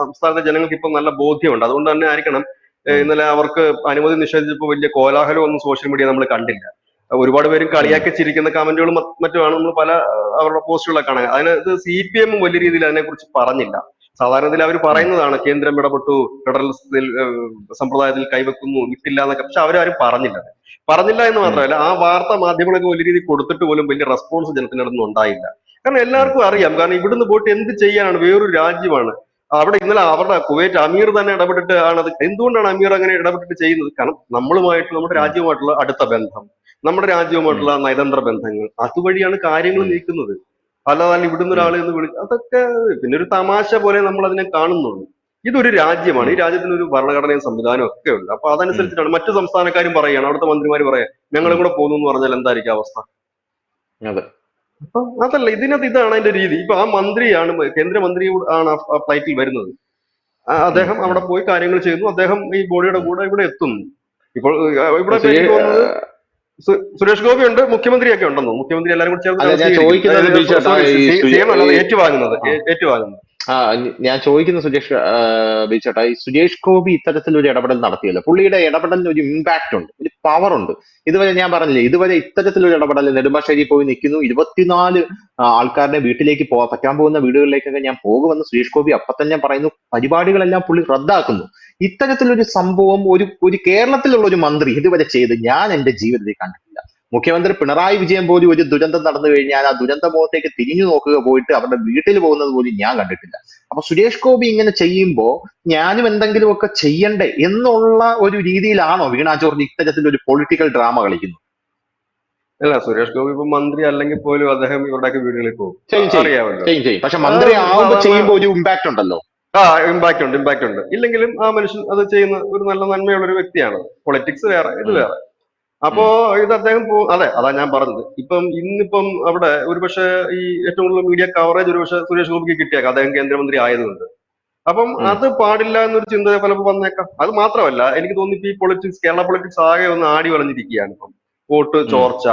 സംസ്ഥാനത്തെ ജനങ്ങൾക്ക് ഇപ്പം നല്ല ബോധ്യമുണ്ട്. അതുകൊണ്ട് തന്നെ ആയിരിക്കണം ഇന്നലെ അവർക്ക് അനുമതി നിഷേധിച്ചപ്പോൾ വലിയ കോലാഹലം ഒന്നും സോഷ്യൽ മീഡിയ നമ്മൾ കണ്ടില്ല. ഒരുപാട് പേരും കളിയാക്കി ചിരിക്കുന്ന കമന്റുകളും മറ്റുമാണ് നമ്മൾ പല അവരുടെ പോസ്റ്റുകളൊക്കെ കാണുക. അതിനകത്ത് സി പി എം വലിയ രീതിയിൽ അതിനെക്കുറിച്ച് പറഞ്ഞില്ല. സാധാരണത്തിൽ അവർ പറയുന്നതാണ് കേന്ദ്രം ഇടപെട്ടു ഫെഡറൽ സമ്പ്രദായത്തിൽ കൈവെക്കുന്നു ഇട്ടില്ല എന്നൊക്കെ. പക്ഷെ അവരാരും പറഞ്ഞില്ല. പറഞ്ഞില്ല എന്ന് മാത്രമല്ല ആ വാർത്ത മാധ്യമങ്ങളൊക്കെ വലിയ രീതിയിൽ കൊടുത്തിട്ട് പോലും വലിയ റെസ്പോൺസ് ജനത്തിനടുത്ത് ഉണ്ടായില്ല. കാരണം എല്ലാവർക്കും അറിയാം കാരണം ഇവിടുന്ന് പോയിട്ട് എന്ത് ചെയ്യാനാണ്? വേറൊരു രാജ്യമാണ്. അവിടെ ഇന്നലെ അവരുടെ കുവൈറ്റ് അമീർ തന്നെ ഇടപെട്ടിട്ട് ആണ് എന്തുകൊണ്ടാണ് അമീർ അങ്ങനെ ഇടപെട്ടിട്ട് ചെയ്യുന്നത്? കാരണം നമ്മളുമായിട്ടുള്ള നമ്മുടെ രാജ്യവുമായിട്ടുള്ള അടുത്ത ബന്ധം. നമ്മുടെ രാജ്യവുമായിട്ടുള്ള നയതന്ത്ര ബന്ധങ്ങൾ. അതുവഴിയാണ് കാര്യങ്ങൾ. നീക്കുന്നത്. അല്ലാതെ ഇവിടുന്ന് ഒരാളെ ഒന്ന് വിളി അതൊക്കെ പിന്നെ ഒരു തമാശ പോലെ നമ്മൾ അതിനെ കാണുന്നുള്ളൂ. ഇതൊരു രാജ്യമാണ്. ഈ രാജ്യത്തിന് ഒരു ഭരണഘടനയും സംവിധാനവും ഒക്കെ ഉണ്ട്. അപ്പൊ അതനുസരിച്ചിട്ടാണ് മറ്റു സംസ്ഥാനക്കാരും പറയുകയാണ് അവിടുത്തെ മന്ത്രിമാർ പറയാം ഞങ്ങളും കൂടെ പോകുന്നു എന്ന് പറഞ്ഞാൽ എന്തായിരിക്കും അവസ്ഥ? അതെ. അപ്പൊ അതല്ല ഇതിനകത്ത് ഇതാണ് അതിന്റെ രീതി. ഇപ്പൊ ആ മന്ത്രിയാണ് കേന്ദ്രമന്ത്രി ആണ് ആ ഫ്ലൈറ്റിൽ വരുന്നത്. അദ്ദേഹം. അവിടെ പോയി കാര്യങ്ങൾ ചെയ്യുന്നു. അദ്ദേഹം ഈ ബോഡിയുടെ കൂടെ ഇവിടെ എത്തുന്നു. ഇപ്പോൾ ഇവിടെ സുരേഷ് ഗോപി ഉണ്ട് മുഖ്യമന്ത്രിയൊക്കെ ഉണ്ടെന്നു മുഖ്യമന്ത്രി എല്ലാരും കൂടി ചേർന്ന് ഏറ്റുവാങ്ങുന്നത്. ഏറ്റുവാങ്ങുന്നത്. ആ ഞാൻ ചോദിക്കുന്ന സുരേഷ് ബിച്ചേട്ടാ ഈ സുരേഷ് ഗോപി ഇത്തരത്തിലൊരു ഇടപെടൽ നടത്തിയല്ലോ? പുള്ളിയുടെ ഇടപെടലിന് ഒരു ഇമ്പാക്ട് ഉണ്ട് ഒരു പവർ ഉണ്ട്. ഇതുവരെ ഞാൻ പറഞ്ഞില്ലേ ഇതുവരെ ഇത്തരത്തിലൊരു ഇടപെടൽ നെടുമ്പാശ്ശേരി പോയി നിൽക്കുന്നു. ഇരുപത്തിനാല് ആൾക്കാരുടെ വീട്ടിലേക്ക് പോകാൻ പറ്റാൻ പോകുന്ന വീടുകളിലേക്കൊക്കെ ഞാൻ പോകുമെന്ന് സുരേഷ് ഗോപി അപ്പൊ തന്നെ പറയുന്നു. പരിപാടികളെല്ലാം പുള്ളി റദ്ദാക്കുന്നു. ഇത്തരത്തിലൊരു സംഭവം ഒരു ഒരു കേരളത്തിലുള്ള ഒരു മന്ത്രി ഇതുവരെ ചെയ്ത് ഞാൻ എന്റെ ജീവിതത്തിൽ കണ്ടിട്ടില്ല. മുഖ്യമന്ത്രി പിണറായി വിജയൻ പോലും ഒരു ദുരന്തം നടന്നു കഴിഞ്ഞാൽ ആ ദുരന്ത മുഖത്തേക്ക് തിരിഞ്ഞു നോക്കുക പോയിട്ട് അവരുടെ വീട്ടിൽ പോകുന്നത് പോലും ഞാൻ കണ്ടിട്ടില്ല. അപ്പൊ സുരേഷ് ഗോപി ഇങ്ങനെ ചെയ്യുമ്പോൾ ഞാനും എന്തെങ്കിലുമൊക്കെ ചെയ്യണ്ടേ എന്നുള്ള ഒരു രീതിയിലാണോ വീണ ജോർജ് ഇത്തരത്തിലൊരു പൊളിറ്റിക്കൽ ഡ്രാമ കളിക്കുന്നത്? അല്ല സുരേഷ് ഗോപി ഇപ്പൊ മന്ത്രി അല്ലെങ്കിൽ പോലും അദ്ദേഹം ഇവരുടെയൊക്കെ വീടുകളിൽ പോകും. അറിയാമല്ലോ. പക്ഷെ മന്ത്രി ആവുമ്പോൾ ആവുമ്പോ ചെയ്യുമ്പോ ഒരു ഇമ്പാക്ട് ഉണ്ടല്ലോ. ആ ഇമ്പാക്റ്റ് ഉണ്ട് ഇമ്പാക്റ്റ് ഉണ്ട്. ഇല്ലെങ്കിലും ആ മനുഷ്യൻ അത് ചെയ്യുന്ന ഒരു നല്ല നന്മയുള്ള ഒരു വ്യക്തിയാണ്. പൊളിറ്റിക്സ് വേറെ ഇത് വേറെ. അപ്പോ ഇത് അദ്ദേഹം പോ അതെ അതാ ഞാൻ പറഞ്ഞത്. ഇപ്പം ഇന്നിപ്പം അവിടെ ഒരുപക്ഷെ ഈ ഏറ്റവും കൂടുതൽ മീഡിയ കവറേജ് ഒരുപക്ഷെ സുരേഷ് ഗോപിക്ക് കിട്ടിയേക്കാം. അദ്ദേഹം കേന്ദ്രമന്ത്രി ആയതുകൊണ്ട്. അപ്പം അത് പാടില്ല എന്നൊരു ചിന്ത പലപ്പോൾ വന്നേക്കാം. അത് മാത്രമല്ല എനിക്ക് തോന്നി ഈ പൊളിറ്റിക്സ് കേരള പൊളിറ്റിക്സ് ആകെ ഒന്ന് ആടി വളഞ്ഞിരിക്കുകയാണ് ഇപ്പം. വോട്ട് ചോർച്ച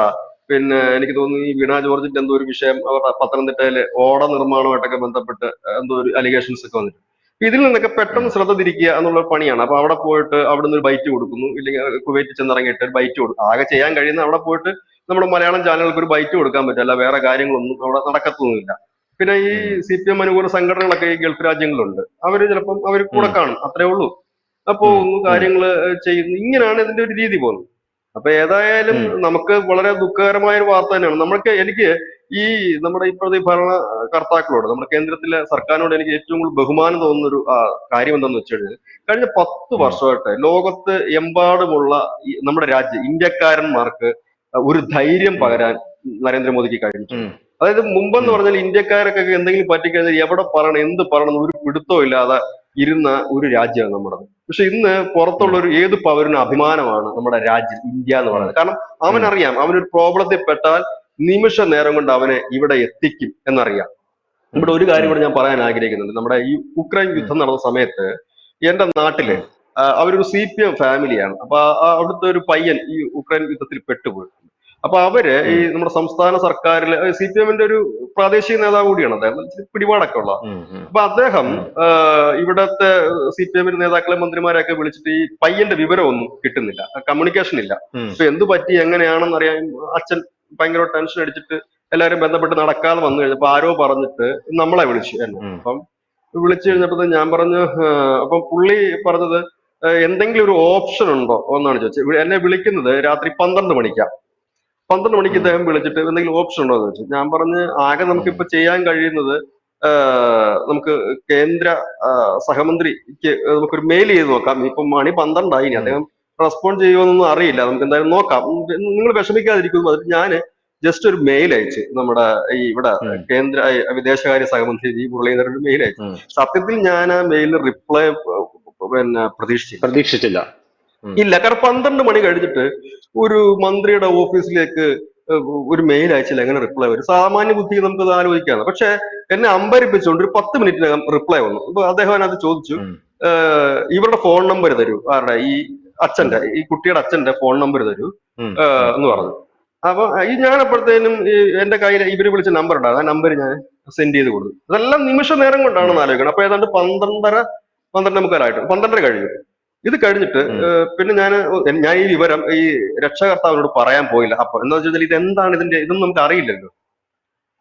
പിന്നെ എനിക്ക് തോന്നുന്നു ഈ വീണ ജോർജിന്റെ എന്തോ ഒരു വിഷയം അവരുടെ പത്തനംതിട്ടയിലെ ഓട നിർമ്മാണമായിട്ടൊക്കെ ബന്ധപ്പെട്ട് എന്തോ ഒരു അലിഗേഷൻസ് ഒക്കെ വന്നിട്ട് ഇതിൽ നിന്നൊക്കെ പെട്ടെന്ന് ശ്രദ്ധ തിരിക്കുക എന്നുള്ള പണിയാണ്. അപ്പൊ അവിടെ പോയിട്ട് അവിടെ നിന്ന് ഒരു ബൈറ്റ് കൊടുക്കുന്നു. ഇല്ലെങ്കിൽ കുവൈറ്റ് ചെന്നിറങ്ങിയിട്ട് ഒരു ബൈറ്റ് കൊടുക്കും. ആകെ ചെയ്യാൻ കഴിയുന്ന അവിടെ പോയിട്ട് നമ്മുടെ മലയാളം ചാനലുകൾക്ക് ഒരു ബൈറ്റ് കൊടുക്കാൻ പറ്റില്ല വേറെ കാര്യങ്ങളൊന്നും അവിടെ നടക്കത്തൊന്നുമില്ല. പിന്നെ ഈ സി പി എം അനുകൂല സംഘടനകളൊക്കെ ഈ ഗൾഫ് രാജ്യങ്ങളുണ്ട്. അവർ ചിലപ്പം അവർ കൂടെ. കാണും. അത്രേ ഉള്ളൂ. അപ്പോ. ഒന്ന് കാര്യങ്ങൾ ചെയ്യുന്നു. ഇങ്ങനെയാണ് ഇതിന്റെ ഒരു രീതി പോകുന്നത്. അപ്പൊ ഏതായാലും നമുക്ക് വളരെ ദുഃഖകരമായ ഒരു വാർത്ത തന്നെയാണ്. നമ്മൾക്ക് എനിക്ക് ഈ നമ്മുടെ ഇപ്പോഴത്തെ ഭരണ കർത്താക്കളോട് നമ്മുടെ കേന്ദ്രത്തിലെ സർക്കാരിനോട് എനിക്ക് ഏറ്റവും കൂടുതൽ ബഹുമാനം തോന്നുന്ന ഒരു കാര്യം എന്താണെന്ന് വെച്ച് കഴിഞ്ഞാൽ കഴിഞ്ഞ പത്ത്. വർഷമായിട്ട് ലോകത്ത് എമ്പാടുമുള്ള നമ്മുടെ രാജ്യം ഇന്ത്യക്കാരന്മാർക്ക് ഒരു ധൈര്യം പകരാൻ നരേന്ദ്രമോദിക്ക് കഴിഞ്ഞു. അതായത് മുമ്പെന്ന്. പറഞ്ഞാൽ ഇന്ത്യക്കാരൊക്കെ എന്തെങ്കിലും പറ്റിക്കഴിഞ്ഞാൽ എവിടെ പറയണം എന്ത് പറയണം ഒരു പിടുത്തവും ഇല്ലാതെ ഇരുന്ന ഒരു രാജ്യമാണ് നമ്മുടെ പക്ഷെ ഇന്ന് പുറത്തുള്ള ഒരു ഏത് പൗരനും അഭിമാനമാണ് നമ്മുടെ രാജ്യം ഇന്ത്യ എന്ന് പറയുന്നത് കാരണം അവനറിയാം അവനൊരു പ്രോബ്ലത്തിൽ പെട്ടാൽ നിമിഷ നേരം കൊണ്ട് അവനെ ഇവിടെ എത്തിക്കും എന്നറിയാം. ഇവിടെ ഒരു കാര്യം കൂടെ ഞാൻ പറയാൻ ആഗ്രഹിക്കുന്നുണ്ട്. നമ്മുടെ ഈ ഉക്രൈൻ യുദ്ധം നടന്ന സമയത്ത് എന്റെ നാട്ടിൽ അവരൊരു സി പി എം ഫാമിലിയാണ്. അപ്പൊ അവിടുത്തെ ഒരു പയ്യൻ ഈ ഉക്രൈൻ യുദ്ധത്തിൽ പെട്ടുപോയിട്ടുണ്ട്. അപ്പൊ അവർ ഈ നമ്മുടെ സംസ്ഥാന സർക്കാരിൽ സി പി എമ്മിന്റെ ഒരു പ്രാദേശിക നേതാവ് കൂടിയാണ്. അദ്ദേഹം പിടിപാടൊക്കെ ഉള്ള. അപ്പൊ അദ്ദേഹം ഇവിടത്തെ സി പി എമ്മിന്റെ നേതാക്കളെ മന്ത്രിമാരെയൊക്കെ വിളിച്ചിട്ട് ഈ പയ്യന്റെ വിവരമൊന്നും കിട്ടുന്നില്ല. കമ്മ്യൂണിക്കേഷൻ ഇല്ല. അപ്പൊ എന്ത് പറ്റി എങ്ങനെയാണെന്ന് അറിയാൻ അച്ഛൻ ഭയങ്കര ടെൻഷൻ അടിച്ചിട്ട് എല്ലാരും ബന്ധപ്പെട്ട് നടക്കാതെ വന്നു കഴിഞ്ഞപ്പോ ആരോ പറഞ്ഞിട്ട് നമ്മളെ വിളിച്ചു എന്നെ. അപ്പം വിളിച്ചു കഴിഞ്ഞപ്പോ ഞാൻ പറഞ്ഞു അപ്പം പുള്ളി പറഞ്ഞത് എന്തെങ്കിലും ഒരു ഓപ്ഷൻ ഉണ്ടോ? എന്നാണ് ചോദിച്ചത്. എന്നെ വിളിക്കുന്നത് രാത്രി പന്ത്രണ്ട് മണിക്കാ. പന്ത്രണ്ട് മണിക്ക്. ഇദ്ദേഹം വിളിച്ചിട്ട് എന്തെങ്കിലും ഓപ്ഷൻ ഉണ്ടോ എന്ന് ചോദിച്ചു. ഞാൻ പറഞ്ഞ് ആകെ നമുക്കിപ്പോ ചെയ്യാൻ കഴിയുന്നത് നമുക്ക് കേന്ദ്ര സഹമന്ത്രിക്ക് നമുക്കൊരു മെയിൽ ചെയ്ത് നോക്കാം. ഇപ്പൊ മണി പന്ത്രണ്ടായി അദ്ദേഹം റെസ്പോണ്ട് ചെയ്യുമെന്നൊന്നും അറിയില്ല. നമുക്ക് എന്തായാലും നോക്കാം. നിങ്ങൾ വിഷമിക്കാതിരിക്കുന്നു അതിന് ഞാൻ ജസ്റ്റ് ഒരു മെയിൽ അയച്ചു നമ്മുടെ ഈ ഇവിടെ കേന്ദ്ര വിദേശകാര്യ സഹമന്ത്രി ജി മുരളീധരൻ ഒരു മെയിൽ അയച്ചു. സത്യത്തിൽ ഞാൻ ആ മെയിലിന് റിപ്ലൈ പിന്നെ പ്രതീക്ഷിച്ചില്ല. പ്രതീക്ഷിച്ചില്ല. ഇല്ല. കാരണം പന്ത്രണ്ട് മണി കഴിഞ്ഞിട്ട് ഒരു മന്ത്രിയുടെ ഓഫീസിലേക്ക് ഒരു മെയിൽ അയച്ചില്ല. എങ്ങനെ റിപ്ലൈ വരും? സാമാന്യ ബുദ്ധി നമുക്ക് അത് ആലോചിക്കാം പക്ഷെ എന്നെ അമ്പരിപ്പിച്ചുകൊണ്ട് ഒരു പത്ത് മിനിറ്റിനകം റിപ്ലൈ വന്നു. അപ്പൊ അദ്ദേഹം അതിനകത്ത് ചോദിച്ചു ഇവരുടെ ഫോൺ നമ്പർ തരൂ. ആരുടെ? ഈ അച്ഛന്റെ ഈ കുട്ടിയുടെ അച്ഛന്റെ ഫോൺ നമ്പർ തരൂ. എന്ന് പറഞ്ഞു. അപ്പൊ ഈ ഞാൻ അപ്പോഴത്തേനും ഈ എന്റെ കയ്യിൽ ഇവർ വിളിച്ച നമ്പർ ഉണ്ടായിരുന്നു ആ നമ്പർ ഞാൻ സെൻഡ് ചെയ്ത് കൊടുത്തു. അതെല്ലാം നിമിഷ നേരം കൊണ്ടാണെന്ന് ആലോചിക്കണം. അപ്പൊ ഏതാണ്ട് പന്ത്രണ്ടര പന്ത്രണ്ട് മുക്കാലായിട്ട്. പന്ത്രണ്ടര കഴിഞ്ഞു. ഇത് കഴിഞ്ഞിട്ട് പിന്നെ ഞാൻ ഞാൻ ഈ വിവരം ഈ രക്ഷകർത്താവിനോട് പറയാൻ പോയില്ല. അപ്പൊ എന്താ വെച്ചാൽ ഇത് എന്താണ് ഇതിന്റെ ഇതൊന്നും നമുക്ക് അറിയില്ലല്ലോ.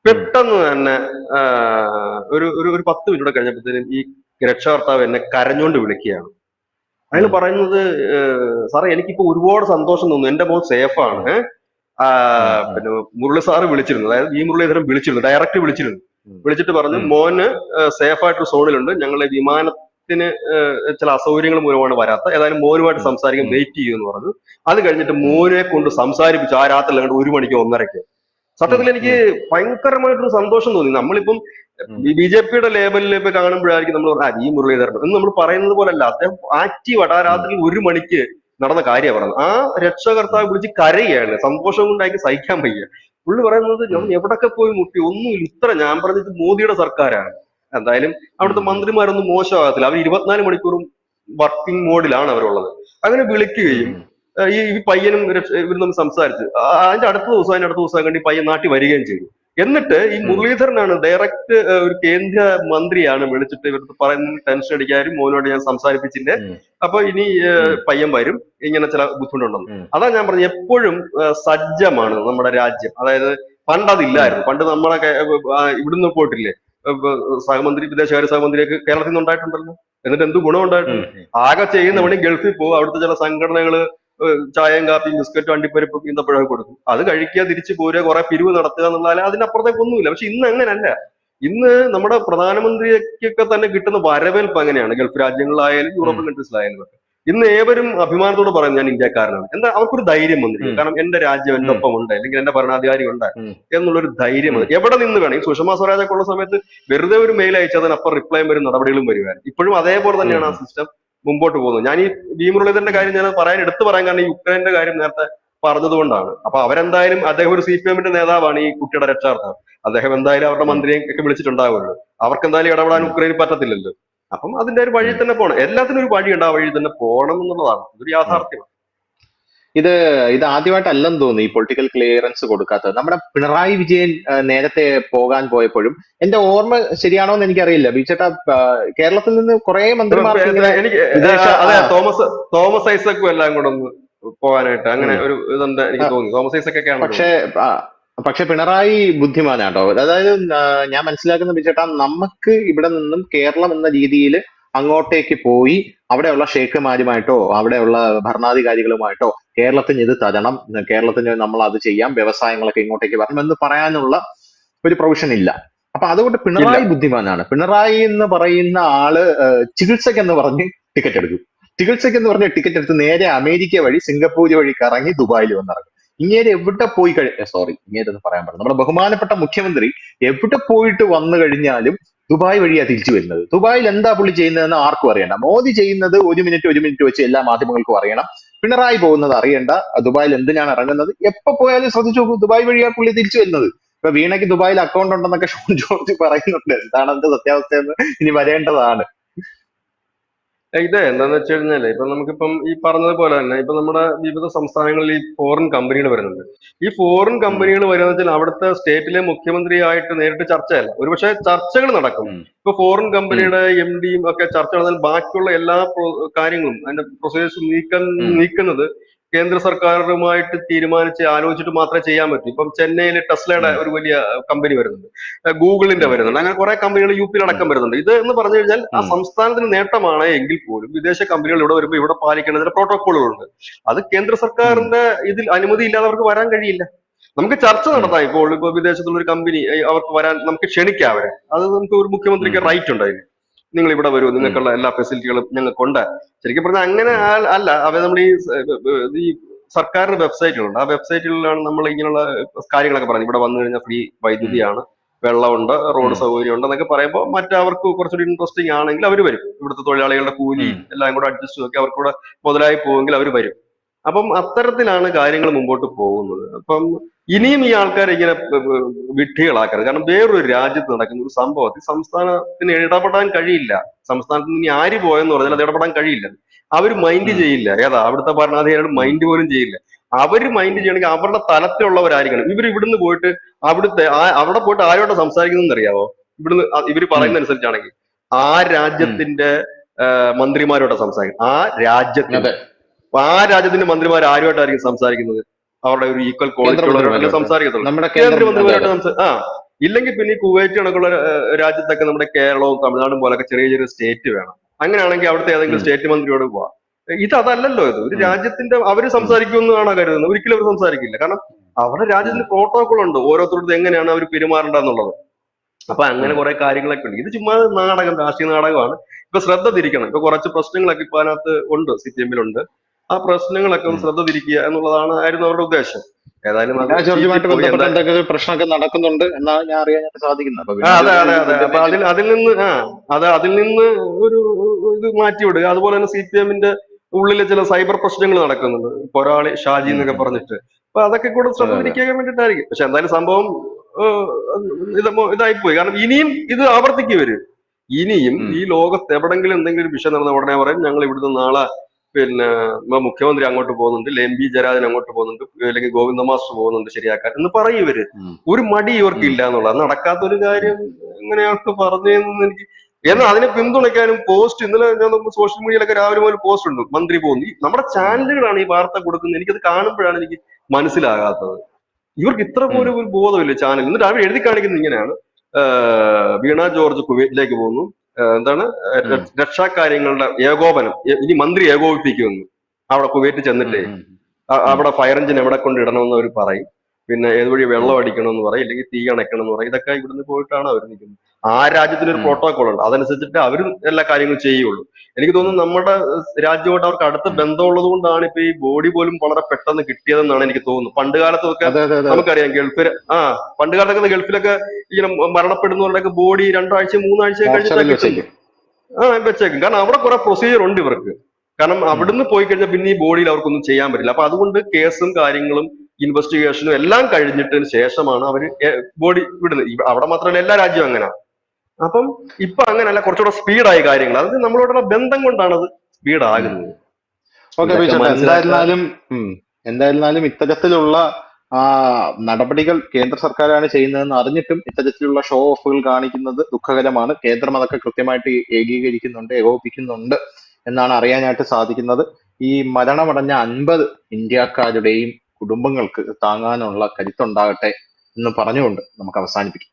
പെട്ടെന്ന് തന്നെ ഒരു ഒരു ഒരു പത്ത് മിനിറ്റ് കഴിഞ്ഞപ്പോഴത്തേനും ഈ രക്ഷകർത്താവ് എന്നെ കരഞ്ഞോണ്ട് വിളിക്കുകയാണ്. അയാൾ പറയുന്നത് സാറേ എനിക്കിപ്പോ ഒരുപാട് സന്തോഷം തോന്നുന്നു. എന്റെ മോൻ സേഫാണ്. പിന്നെ മുരളി സാറ് വിളിച്ചിരുന്നു. അതായത് ഈ മുരളീധരൻ വിളിച്ചിരുന്നു ഡയറക്റ്റ് വിളിച്ചിരുന്നു. വിളിച്ചിട്ട് പറഞ്ഞു. മോന് സേഫ് ആയിട്ടൊരു സോണിലുണ്ട്. ഞങ്ങളെ വിമാനത്തിന് ചില അസൗകര്യങ്ങൾ മൂലമാണ് വരാത്ത ഏതായാലും മോനുമായിട്ട് സംസാരിക്കാൻ വെയിറ്റ് വെയിറ്റ് ചെയ്യുമെന്ന് പറഞ്ഞു. അത് കഴിഞ്ഞിട്ട് മോനെ കൊണ്ട് സംസാരിപ്പിച്ചു. ആ രാത്രി അങ്ങോട്ട് ഒരു മണിക്ക് ഒന്നരക്ക് സത്യത്തിൽ. എനിക്ക് ഭയങ്കരമായിട്ടൊരു സന്തോഷം തോന്നി. നമ്മളിപ്പം. ബി ജെ പിയുടെ ലേബലിൽ ഇപ്പൊ കാണുമ്പോഴായിരിക്കും നമ്മൾ ആ ഈ മുരളീധരൻ. എന്ന് നമ്മൾ പറയുന്നത് പോലല്ല. അദ്ദേഹം ആക്റ്റീവ് ആ രാത്രി ഒരു മണിക്ക് നടന്ന കാര്യമാണ് പറയുന്നത് ആ രക്ഷകർത്താവ് വിളിച്ച് കരയാണ്. സന്തോഷം കൊണ്ട് അയക്ക് സഹിക്കാൻ വയ്യ. പുള്ളി പറയുന്നത് ഞാൻ എവിടൊക്കെ പോയി മുട്ടി? ഒന്നുമില്ല. ഇത്ര ഞാൻ പറഞ്ഞത് മോദിയുടെ സർക്കാരാണ്. എന്തായാലും അവിടുത്തെ. മന്ത്രിമാരൊന്നും മോശമാകത്തില്ല. അവർ ഇരുപത്തിനാല് മണിക്കൂറും വർക്കിംഗ് മോഡിലാണ് അവരുള്ളത്. അങ്ങനെ വിളിക്കുകയും ഈ പയ്യനും ഇവരും തമ്മിൽ സംസാരിച്ച് അതിന്റെ അടുത്ത ദിവസം അതിന്റെ അടുത്ത ദിവസം കണ്ടി പയ്യൻ നാട്ടിൽ വരികയും ചെയ്തു. എന്നിട്ട് ഈ. മുരളീധരനാണ് ഡയറക്റ്റ് ഒരു കേന്ദ്ര മന്ത്രിയാണ് വിളിച്ചിട്ട് ഇവർക്ക് പറയുന്ന ടെൻഷൻ അടിക്കാനും മോനോട് ഞാൻ സംസാരിപ്പിച്ചില്ല. അപ്പൊ ഇനി പയ്യൻ വരും. ഇങ്ങനെ ചില ബുദ്ധിമുട്ടുണ്ടെന്ന്. അതാ ഞാൻ പറഞ്ഞത് എപ്പോഴും സജ്ജമാണ് നമ്മുടെ രാജ്യം. അതായത് പണ്ട് അതില്ലായിരുന്നു പണ്ട് നമ്മളെ ഇവിടുന്ന് പോയിട്ടില്ലേ? സഹമന്ത്രി വിദേശകാര്യ സഹമന്ത്രിയൊക്കെ കേരളത്തിൽ നിന്ന് ഉണ്ടായിട്ടുണ്ടല്ലോ. എന്നിട്ട് എന്ത് ഗുണം ഉണ്ടായിട്ടുണ്ട്? ആകെ ചെയ്യുന്ന പണി ഗൾഫിൽ പോകും. അവിടുത്തെ ചില സംഘടനകൾ ചായയും കാപ്പിയും ബിസ്ക്കറ്റും അണ്ടിപ്പരിപ്പും ഇന്നപ്പോഴൊക്കെ കൊടുക്കും. അത് കഴിക്കുക തിരിച്ചു പോരുക കുറെ പിരിവ് നടത്തുക എന്നുള്ളതാൽ അതിനപ്പുറത്തേക്ക് ഒന്നുമില്ല. പക്ഷെ ഇന്ന് അങ്ങനല്ല. ഇന്ന് നമ്മുടെ പ്രധാനമന്ത്രിക്കൊക്കെ തന്നെ കിട്ടുന്ന വരവേൽപ്പ് അങ്ങനെയാണ്. ഗൾഫ് രാജ്യങ്ങളിലായാലും യൂറോപ്യൻ കൺട്രീസിലായാലും ഒക്കെ. ഇന്ന് ഏവരും അഭിമാനത്തോട് പറയും ഞാൻ ഇന്ത്യക്കാരനാണ്. എന്താ അവർക്കൊരു ധൈര്യം വന്നിരിക്കും കാരണം എന്റെ രാജ്യം എന്റെ ഒപ്പം ഉണ്ട് അല്ലെങ്കിൽ എന്റെ ഭരണാധികാരി ഉണ്ട്. എന്നുള്ളൊരു ധൈര്യം വന്നു. എവിടെ നിന്ന് വേണം ഈ സുഷമ സ്വരാജൊക്കെ ഉള്ള സമയത്ത് വെറുതെ ഒരു മെയിൽ അയച്ചതിനപ്പം റിപ്ലൈ വരും നടപടികളും വരുമായിരുന്നു ഇപ്പോഴും അതേപോലെ തന്നെയാണ് ആ സിസ്റ്റം മുമ്പോട്ട് പോകുന്നു. ഞാൻ ഈ വി മുരളീധരന്റെ കാര്യം ഞാൻ പറയാൻ എടുത്തു പറയാൻ കാരണം ഈ യുക്രൈന്റെ കാര്യം നേരത്തെ പറഞ്ഞതുകൊണ്ടാണ്. അപ്പൊ അവരെന്തായാലും അദ്ദേഹം ഒരു സി പി എമ്മിന്റെ നേതാവാണ് ഈ കുട്ടിയുടെ രക്ഷാർത്ഥം. അദ്ദേഹം എന്തായാലും അവരുടെ മന്ത്രിയെ ഒക്കെ വിളിച്ചിട്ടുണ്ടാവുമല്ലോ അവർക്ക് എന്തായാലും ഇടപെടാൻ ഉക്രൈനിൽ പറ്റത്തില്ലല്ലോ. അപ്പം അതിന്റെ ഒരു വഴി തന്നെ പോകണം എല്ലാത്തിനും ഒരു വഴിയുണ്ട് ആ വഴി തന്നെ പോകണം എന്നുള്ളതാണ്. ഇതൊരു യാഥാർത്ഥ്യമാണ്. ഇത് ഇത് ആദ്യമായിട്ടല്ലെന്ന് തോന്നുന്നു ഈ പൊളിറ്റിക്കൽ ക്ലിയറൻസ് കൊടുക്കാത്തത്. നമ്മുടെ പിണറായി വിജയൻ നേരത്തെ പോകാൻ പോയപ്പോഴും എന്റെ ഓർമ്മ ശരിയാണോ എന്ന് എനിക്കറിയില്ല ബിച്ചേട്ട കേരളത്തിൽ നിന്ന് കുറെ മന്ത്രിമാർ തോമസ് തോമസ് ഐസക്കും എല്ലാം കൂടെ ഒന്ന് പോകാനായിട്ട് അങ്ങനെ ഒരു ഇതെന്താ എനിക്ക് തോന്നി തോമസ് ഐസക് ആണ് പക്ഷേ പക്ഷെ പിണറായി ബുദ്ധിമാനാട്ടോ. അതായത് ഞാൻ മനസ്സിലാക്കുന്ന ബിച്ചേട്ടാ നമുക്ക് ഇവിടെ നിന്നും കേരളം എന്ന രീതിയിൽ അങ്ങോട്ടേക്ക് പോയി അവിടെയുള്ള ഷേഖുമാരുമായിട്ടോ അവിടെയുള്ള ഭരണാധികാരികളുമായിട്ടോ കേരളത്തിന് ഇത് തരണം. കേരളത്തിന് നമ്മൾ അത് ചെയ്യാം. വ്യവസായങ്ങളൊക്കെ ഇങ്ങോട്ടേക്ക് വരണം എന്ന് പറയാനുള്ള ഒരു പ്രൊവിഷൻ ഇല്ല. അപ്പൊ അതുകൊണ്ട് പിണറായി ബുദ്ധിമാനാണ്. പിണറായി എന്ന് പറയുന്ന ആൾ ചികിത്സക്ക് ചികിത്സയ്ക്ക് എന്ന് പറഞ്ഞ് ടിക്കറ്റ് എടുക്കും. ചികിത്സയ്ക്ക് എന്ന് പറഞ്ഞ ടിക്കറ്റ് എടുത്ത് നേരെ അമേരിക്ക വഴി സിംഗപ്പൂർ വഴി കറങ്ങി ദുബായിൽ വന്നിറങ്ങും. ഇങ്ങേര് എവിടെ പോയി കഴി സോറി ഇങ്ങേരെന്ന് പറയാൻ പറ്റും നമ്മുടെ ബഹുമാനപ്പെട്ട മുഖ്യമന്ത്രി എവിടെ പോയിട്ട് വന്നു കഴിഞ്ഞാലും ദുബായ് വഴിയാ തിരിച്ചു വരുന്നത്. ദുബായിൽ എന്താ പുള്ളി ചെയ്യുന്നതെന്ന് ആർക്കും അറിയണ്ട. മോദി ചെയ്യുന്നത് ഒരു മിനിറ്റ് ഒരു മിനിറ്റ് വെച്ച് എല്ലാ മാധ്യമങ്ങൾക്കും അറിയണം. പിണറായി പോകുന്നത് അറിയണ്ട. ദുബായിൽ എന്തിനാണ് ഇറങ്ങുന്നത്? എപ്പോ പോയാലും ശ്രദ്ധിച്ചു നോക്കൂ ദുബായ് വഴിയാ പുള്ളി തിരിച്ചു വരുന്നത്. ഇപ്പൊ വീണയ്ക്ക് ദുബായിൽ അക്കൗണ്ട് ഉണ്ടെന്നൊക്കെ ഷോൺ ജോർജ് പറയുന്നുണ്ട്. എന്താണ് അതിന്റെ സത്യാവസ്ഥ എന്ന് ഇനി വരേണ്ടതാണ്. ഇത് എന്താന്ന് വെച്ച് കഴിഞ്ഞാൽ ഇപ്പൊ നമുക്കിപ്പം ഈ പറഞ്ഞതുപോലെ തന്നെ ഇപ്പൊ നമ്മുടെ വിവിധ സംസ്ഥാനങ്ങളിൽ ഈ ഫോറിൻ കമ്പനികൾ വരുന്നുണ്ട് ഈ ഫോറിൻ കമ്പനികൾ വരുന്ന വെച്ചാൽ അവിടുത്തെ സ്റ്റേറ്റിലെ മുഖ്യമന്ത്രിയായിട്ട് നേരിട്ട് ചർച്ചയല്ല ഒരുപക്ഷെ ചർച്ചകൾ നടക്കും. ഇപ്പൊ ഫോറിൻ കമ്പനിയുടെ എം ഡിയും ഒക്കെ ചർച്ച നടന്നാൽ ബാക്കിയുള്ള എല്ലാ കാര്യങ്ങളും അതിന്റെ പ്രൊസീജിയേഴ്സ് നീക്കം. നീക്കുന്നത് കേന്ദ്ര സർക്കാരുമായിട്ട് തീരുമാനിച്ച് ആലോചിച്ചിട്ട് മാത്രമേ ചെയ്യാൻ പറ്റൂ. ഇപ്പം ചെന്നൈയിൽ ടെസ്ലയുടെ ഒരു വലിയ കമ്പനി വരുന്നുണ്ട്. ഗൂഗിളിന്റെ വരുന്നുണ്ട്. അങ്ങനെ കുറെ കമ്പനികൾ യു പിയിൽ അടക്കം വരുന്നുണ്ട്. ഇത് എന്ന് പറഞ്ഞു കഴിഞ്ഞാൽ ആ. സംസ്ഥാനത്തിന് നേട്ടമാണ് എങ്കിൽ പോലും വിദേശ കമ്പനികൾ ഇവിടെ വരുമ്പോൾ ഇവിടെ പാലിക്കേണ്ട ചില പ്രോട്ടോകോളുകളുണ്ട് അത് കേന്ദ്ര സർക്കാരിന്റെ ഇതിൽ അനുമതി ഇല്ലാതെ അവർക്ക് വരാൻ കഴിയില്ല. നമുക്ക് ചർച്ച നടത്താം ഇപ്പോൾ. ഇപ്പോൾ വിദേശത്തുള്ള ഒരു കമ്പനി അവർക്ക് വരാൻ നമുക്ക് ക്ഷണിക്കാം അവരെ. അത് നമുക്ക് ഒരു മുഖ്യമന്ത്രിക്ക് റൈറ്റ് ഉണ്ട് അതിന്. നിങ്ങൾ ഇവിടെ വരൂ നിങ്ങൾക്കുള്ള എല്ലാ ഫെസിലിറ്റികളും ഞങ്ങൾക്കുണ്ട് ശരിക്കും പറഞ്ഞാൽ അങ്ങനെ അല്ല അവ നമ്മൾ ഈ ഈ സർക്കാരിന്റെ വെബ്സൈറ്റുകളുണ്ട് ആ വെബ്സൈറ്റുകളിലാണ് നമ്മൾ ഇങ്ങനെയുള്ള കാര്യങ്ങളൊക്കെ പറയുന്നത് ഇവിടെ വന്നു കഴിഞ്ഞാൽ ഫ്രീ വൈദ്യുതിയാണ് വെള്ളമുണ്ട് റോഡ്. സൗകര്യം ഉണ്ട് എന്നൊക്കെ പറയുമ്പോൾ മറ്റവർക്ക് കുറച്ചുകൂടി ഇൻട്രസ്റ്റിംഗ് ആണെങ്കിൽ അവർ വരും. ഇവിടുത്തെ തൊഴിലാളികളുടെ കൂലി എല്ലാം കൂടെ അഡ്ജസ്റ്റ് നോക്കി അവർക്ക് കൂടെ മുതലായി പോവെങ്കിൽ അവർ വരും. അപ്പം അത്തരത്തിലാണ് കാര്യങ്ങൾ മുമ്പോട്ട് പോകുന്നത്. അപ്പം ഇനിയും ഈ ആൾക്കാരെ ഇങ്ങനെ വിട്ടികളാക്കരുത് വിഡ്ഢികളാക്കരുത്. കാരണം വേറൊരു രാജ്യത്ത് നടക്കുന്ന ഒരു സംഭവത്തിൽ സംസ്ഥാനത്തിന് ഇടപെടാൻ കഴിയില്ല. സംസ്ഥാനത്തിന് ഇനി ആര് പോയെന്ന് പറഞ്ഞാൽ അത് ഇടപെടാൻ കഴിയില്ല. അവർ മൈൻഡ്. ചെയ്യില്ല. ഏതാ? അവിടുത്തെ ഭരണാധികാരികൾ മൈൻഡ് പോലും ചെയ്യില്ല. അവർ മൈൻഡ് ചെയ്യണമെങ്കിൽ അവരുടെ തലത്തിലുള്ളവരായിരിക്കണം. ഇവർ ഇവിടുന്ന് പോയിട്ട് അവിടുത്തെ അവിടെ പോയിട്ട് ആരോടെ സംസാരിക്കുന്നതെന്ന് അറിയാവോ? ഇവിടുന്ന് ഇവർ ഇവർ പറയുന്ന അനുസരിച്ചാണെങ്കിൽ ആ രാജ്യത്തിന്റെ മന്ത്രിമാരോട് സംസാരിക്കും ആ രാജ്യത്തിന്റെ അപ്പൊ ആ രാജ്യത്തിന്റെ മന്ത്രിമാർ ആരുമായിട്ടായിരിക്കും സംസാരിക്കുന്നത്? അവരുടെ ഒരു ഈക്വൽ ക്വാളിറ്റി ഉള്ളവരോടല്ലേ. സംസാരിക്കത്തുള്ളൂ കേന്ദ്രമന്ത്രിമാരായിട്ട് ആ ഇല്ലെങ്കിൽ പിന്നെ ഈ കുവൈറ്റ് കണക്കുള്ള രാജ്യത്തൊക്കെ നമ്മുടെ കേരളവും തമിഴ്നാടും പോലൊക്കെ ചെറിയ ചെറിയ സ്റ്റേറ്റ് വേണം. അങ്ങനെയാണെങ്കിൽ അവിടുത്തെ ഏതെങ്കിലും സ്റ്റേറ്റ് മന്ത്രിയോട് പോവാം. ഇത് അതല്ലല്ലോ ഇത്. ഒരു. രാജ്യത്തിന്റെ അവർ സംസാരിക്കുമെന്നാണോ കരുതുന്നത്. ഒരിക്കലും അവർ സംസാരിക്കില്ല. കാരണം അവരുടെ രാജ്യത്തിന് പ്രോട്ടോകോൾ ഉണ്ട് ഓരോരുത്തരുടെ എങ്ങനെയാണ് അവർ പെരുമാറേണ്ടതെന്നുള്ളത്. അപ്പൊ അങ്ങനെ കുറെ കാര്യങ്ങളൊക്കെ ഉണ്ട്. ഇത് ചുമ്മാ നാടകം രാഷ്ട്രീയ നാടകമാണ്. ഇപ്പൊ ശ്രദ്ധ തിരിക്കണം. ഇപ്പൊ കുറച്ച് പ്രശ്നങ്ങളൊക്കെ ഇപ്പൊ അതിനകത്ത് ഉണ്ട്. സി പി എമ്മിലുണ്ട്. ആ പ്രശ്നങ്ങളൊക്കെ ഒന്ന്. ശ്രദ്ധ തിരിക്കുക എന്നുള്ളതാണ് ആയിരുന്നു അവരുടെ ഉദ്ദേശം. ഏതായാലും ജോർജുമായിട്ട്. എന്തൊക്കെ പ്രശ്നമൊക്കെ നടക്കുന്നുണ്ട് ഞാൻ അറിയാനായിട്ട് സാധിക്കുന്നത് അപ്പൊ അതെ അതെ അതെ അപ്പൊ അതിൽ അതിൽ നിന്ന് ആ അത് അതിൽ നിന്ന് ഒരു ഇത് മാറ്റിവിടുക അതുപോലെ തന്നെ സി പി എമ്മിന്റെ ഉള്ളിലെ ചില സൈബർ പ്രശ്നങ്ങൾ നടക്കുന്നുണ്ട്. പൊരാളി ഷാജി എന്നൊക്കെ പറഞ്ഞിട്ട്. അപ്പൊ അതൊക്കെ കൂടെ ശ്രദ്ധ. തിരിക്കാൻ വേണ്ടിയിട്ടായിരിക്കും. പക്ഷെ എന്തായാലും സംഭവം ഇതായി ഇത് ഇതായിപ്പോയി. കാരണം ഇനിയും ഇത് ആവർത്തിക്കും വരും ഇനിയും ഈ ലോകത്ത് എവിടെങ്കിലും എന്തെങ്കിലും വിഷയം നടന്ന ഉടനെ പറയും ഞങ്ങൾ ഇവിടുന്ന് നാളെ പിന്നെ മുഖ്യമന്ത്രി അങ്ങോട്ട് പോകുന്നുണ്ട് എം പി ജയരാജൻ അങ്ങോട്ട് പോകുന്നുണ്ട് അല്ലെങ്കിൽ ഗോവിന്ദ മാസ്റ്റർ പോകുന്നുണ്ട് ശരിയാക്കാൻ. എന്ന് പറയും ഇവർ. ഒരു മടി ഇവർക്ക് ഇല്ല എന്നുള്ളത്. നടക്കാത്ത ഒരു കാര്യം എങ്ങനെയാണ് പറഞ്ഞതെന്ന് എനിക്ക് എന്നാൽ അതിനെ പിന്തുണയ്ക്കാനും പോസ്റ്റ് ഇന്നലെ ഞാൻ സോഷ്യൽ മീഡിയയിലൊക്കെ രാവിലെ മുതൽ പോസ്റ്റ് ഉണ്ട്. മന്ത്രി പോകുന്നു. നമ്മുടെ ചാനലുകളാണ് ഈ വാർത്ത കൊടുക്കുന്നത്. എനിക്കത് കാണുമ്പോഴാണ് എനിക്ക് മനസ്സിലാകാത്തത്. ഇവർക്ക് ഇത്ര പോലും ഒരു ബോധമില്ല ചാനൽ. എന്നിട്ട് അവർ എഴുതി കാണിക്കുന്നത് ഇങ്ങനെയാണ്. വീണ ജോർജ് കുവൈറ്റിലേക്ക് പോകുന്നു. എന്താണ്. രക്ഷാകാര്യങ്ങളുടെ ഏകോപനം. ഇനി മന്ത്രി ഏകോപിപ്പിക്കുമെന്ന്. അവിടെ കുവൈറ്റ് ചെന്നിട്ടേ. അവിടെ ഫയർ എഞ്ചിൻ എവിടെ കൊണ്ട് ഇടണമെന്ന് അവർ പറയും. പിന്നെ ഏതുവഴി വെള്ളം അടിക്കണമെന്ന് പറയും അല്ലെങ്കിൽ തീ അണയ്ക്കണം എന്ന് പറയും. ഇതൊക്കെ ഇവിടുന്ന് പോയിട്ടാണ് അവർ നിൽക്കുന്നത്. ആ രാജ്യത്തിന് ഒരു പ്രോട്ടോകോൾ ഉണ്ട് അതനുസരിച്ചിട്ട് അവരും എല്ലാ കാര്യങ്ങളും ചെയ്യുള്ളൂ. എനിക്ക് തോന്നുന്നു നമ്മുടെ രാജ്യമായിട്ട് അവർക്ക് അടുത്ത ബന്ധമുള്ളത് കൊണ്ടാണ് ഇപ്പൊ ഈ ബോഡി പോലും വളരെ പെട്ടെന്ന് കിട്ടിയതെന്നാണ് എനിക്ക് തോന്നുന്നത് പണ്ട് കാലത്തൊക്കെ നമുക്കറിയാം ഗൾഫിൽ ആ പണ്ട് കാലത്തൊക്കെ ഗൾഫിലൊക്കെ ഇങ്ങനെ മരണപ്പെടുന്നവരുടെയൊക്കെ ബോഡി രണ്ടാഴ്ച മൂന്നാഴ്ച മോർച്ചറിയിൽ കഴിഞ്ഞിട്ട് വെച്ചേക്കും. ആ വെച്ചേക്കും. കാരണം അവിടെ കുറെ പ്രൊസീജിയർ ഉണ്ട് ഇവർക്ക്. കാരണം അവിടുന്ന് പോയി കഴിഞ്ഞാൽ പിന്നെ ഈ ബോഡിയിൽ അവർക്കൊന്നും ചെയ്യാൻ പറ്റില്ല. അപ്പൊ അതുകൊണ്ട് കേസും കാര്യങ്ങളും ഇൻവെസ്റ്റിഗേഷനും എല്ലാം കഴിഞ്ഞിട്ടതിന് ശേഷമാണ് അവർ ബോഡി വിടുന്നത്. അവിടെ മാത്രമല്ല എല്ലാ രാജ്യവും അങ്ങനെ. അപ്പം ഇപ്പൊ അങ്ങനല്ല കുറച്ചുകൂടെ സ്പീഡായി കാര്യങ്ങൾ. അത് നമ്മളോടുള്ള ബന്ധം കൊണ്ടാണ് അത് സ്പീഡ് ആകുന്നത് ഓക്കെ ഇതൊക്കെ ബിച്ചേട്ടാ മനസ്സിലാക്കാൻ- എന്തായിരുന്നാലും എന്തായിരുന്നാലും ഇത്തരത്തിലുള്ള നടപടികൾ കേന്ദ്ര സർക്കാരാണ് ചെയ്യുന്നതെന്ന് അറിഞ്ഞിട്ടും ഇത്തരത്തിലുള്ള ഷോ ഓഫുകൾ കാണിക്കുന്നത് ദുഃഖകരമാണ്. കേന്ദ്രം അതൊക്കെ കൃത്യമായിട്ട് ഏകീകരിക്കുന്നുണ്ട് ഏകോപിപ്പിക്കുന്നുണ്ട് എന്നാണ് അറിയാനായിട്ട് സാധിക്കുന്നത്. ഈ മരണമടഞ്ഞ അൻപത് ഇന്ത്യക്കാരുടെയും കുടുംബങ്ങൾക്ക് താങ്ങാനുള്ള കരുത്തുണ്ടാകട്ടെ എന്ന് പറഞ്ഞുകൊണ്ട് നമുക്ക് അവസാനിപ്പിക്കാം.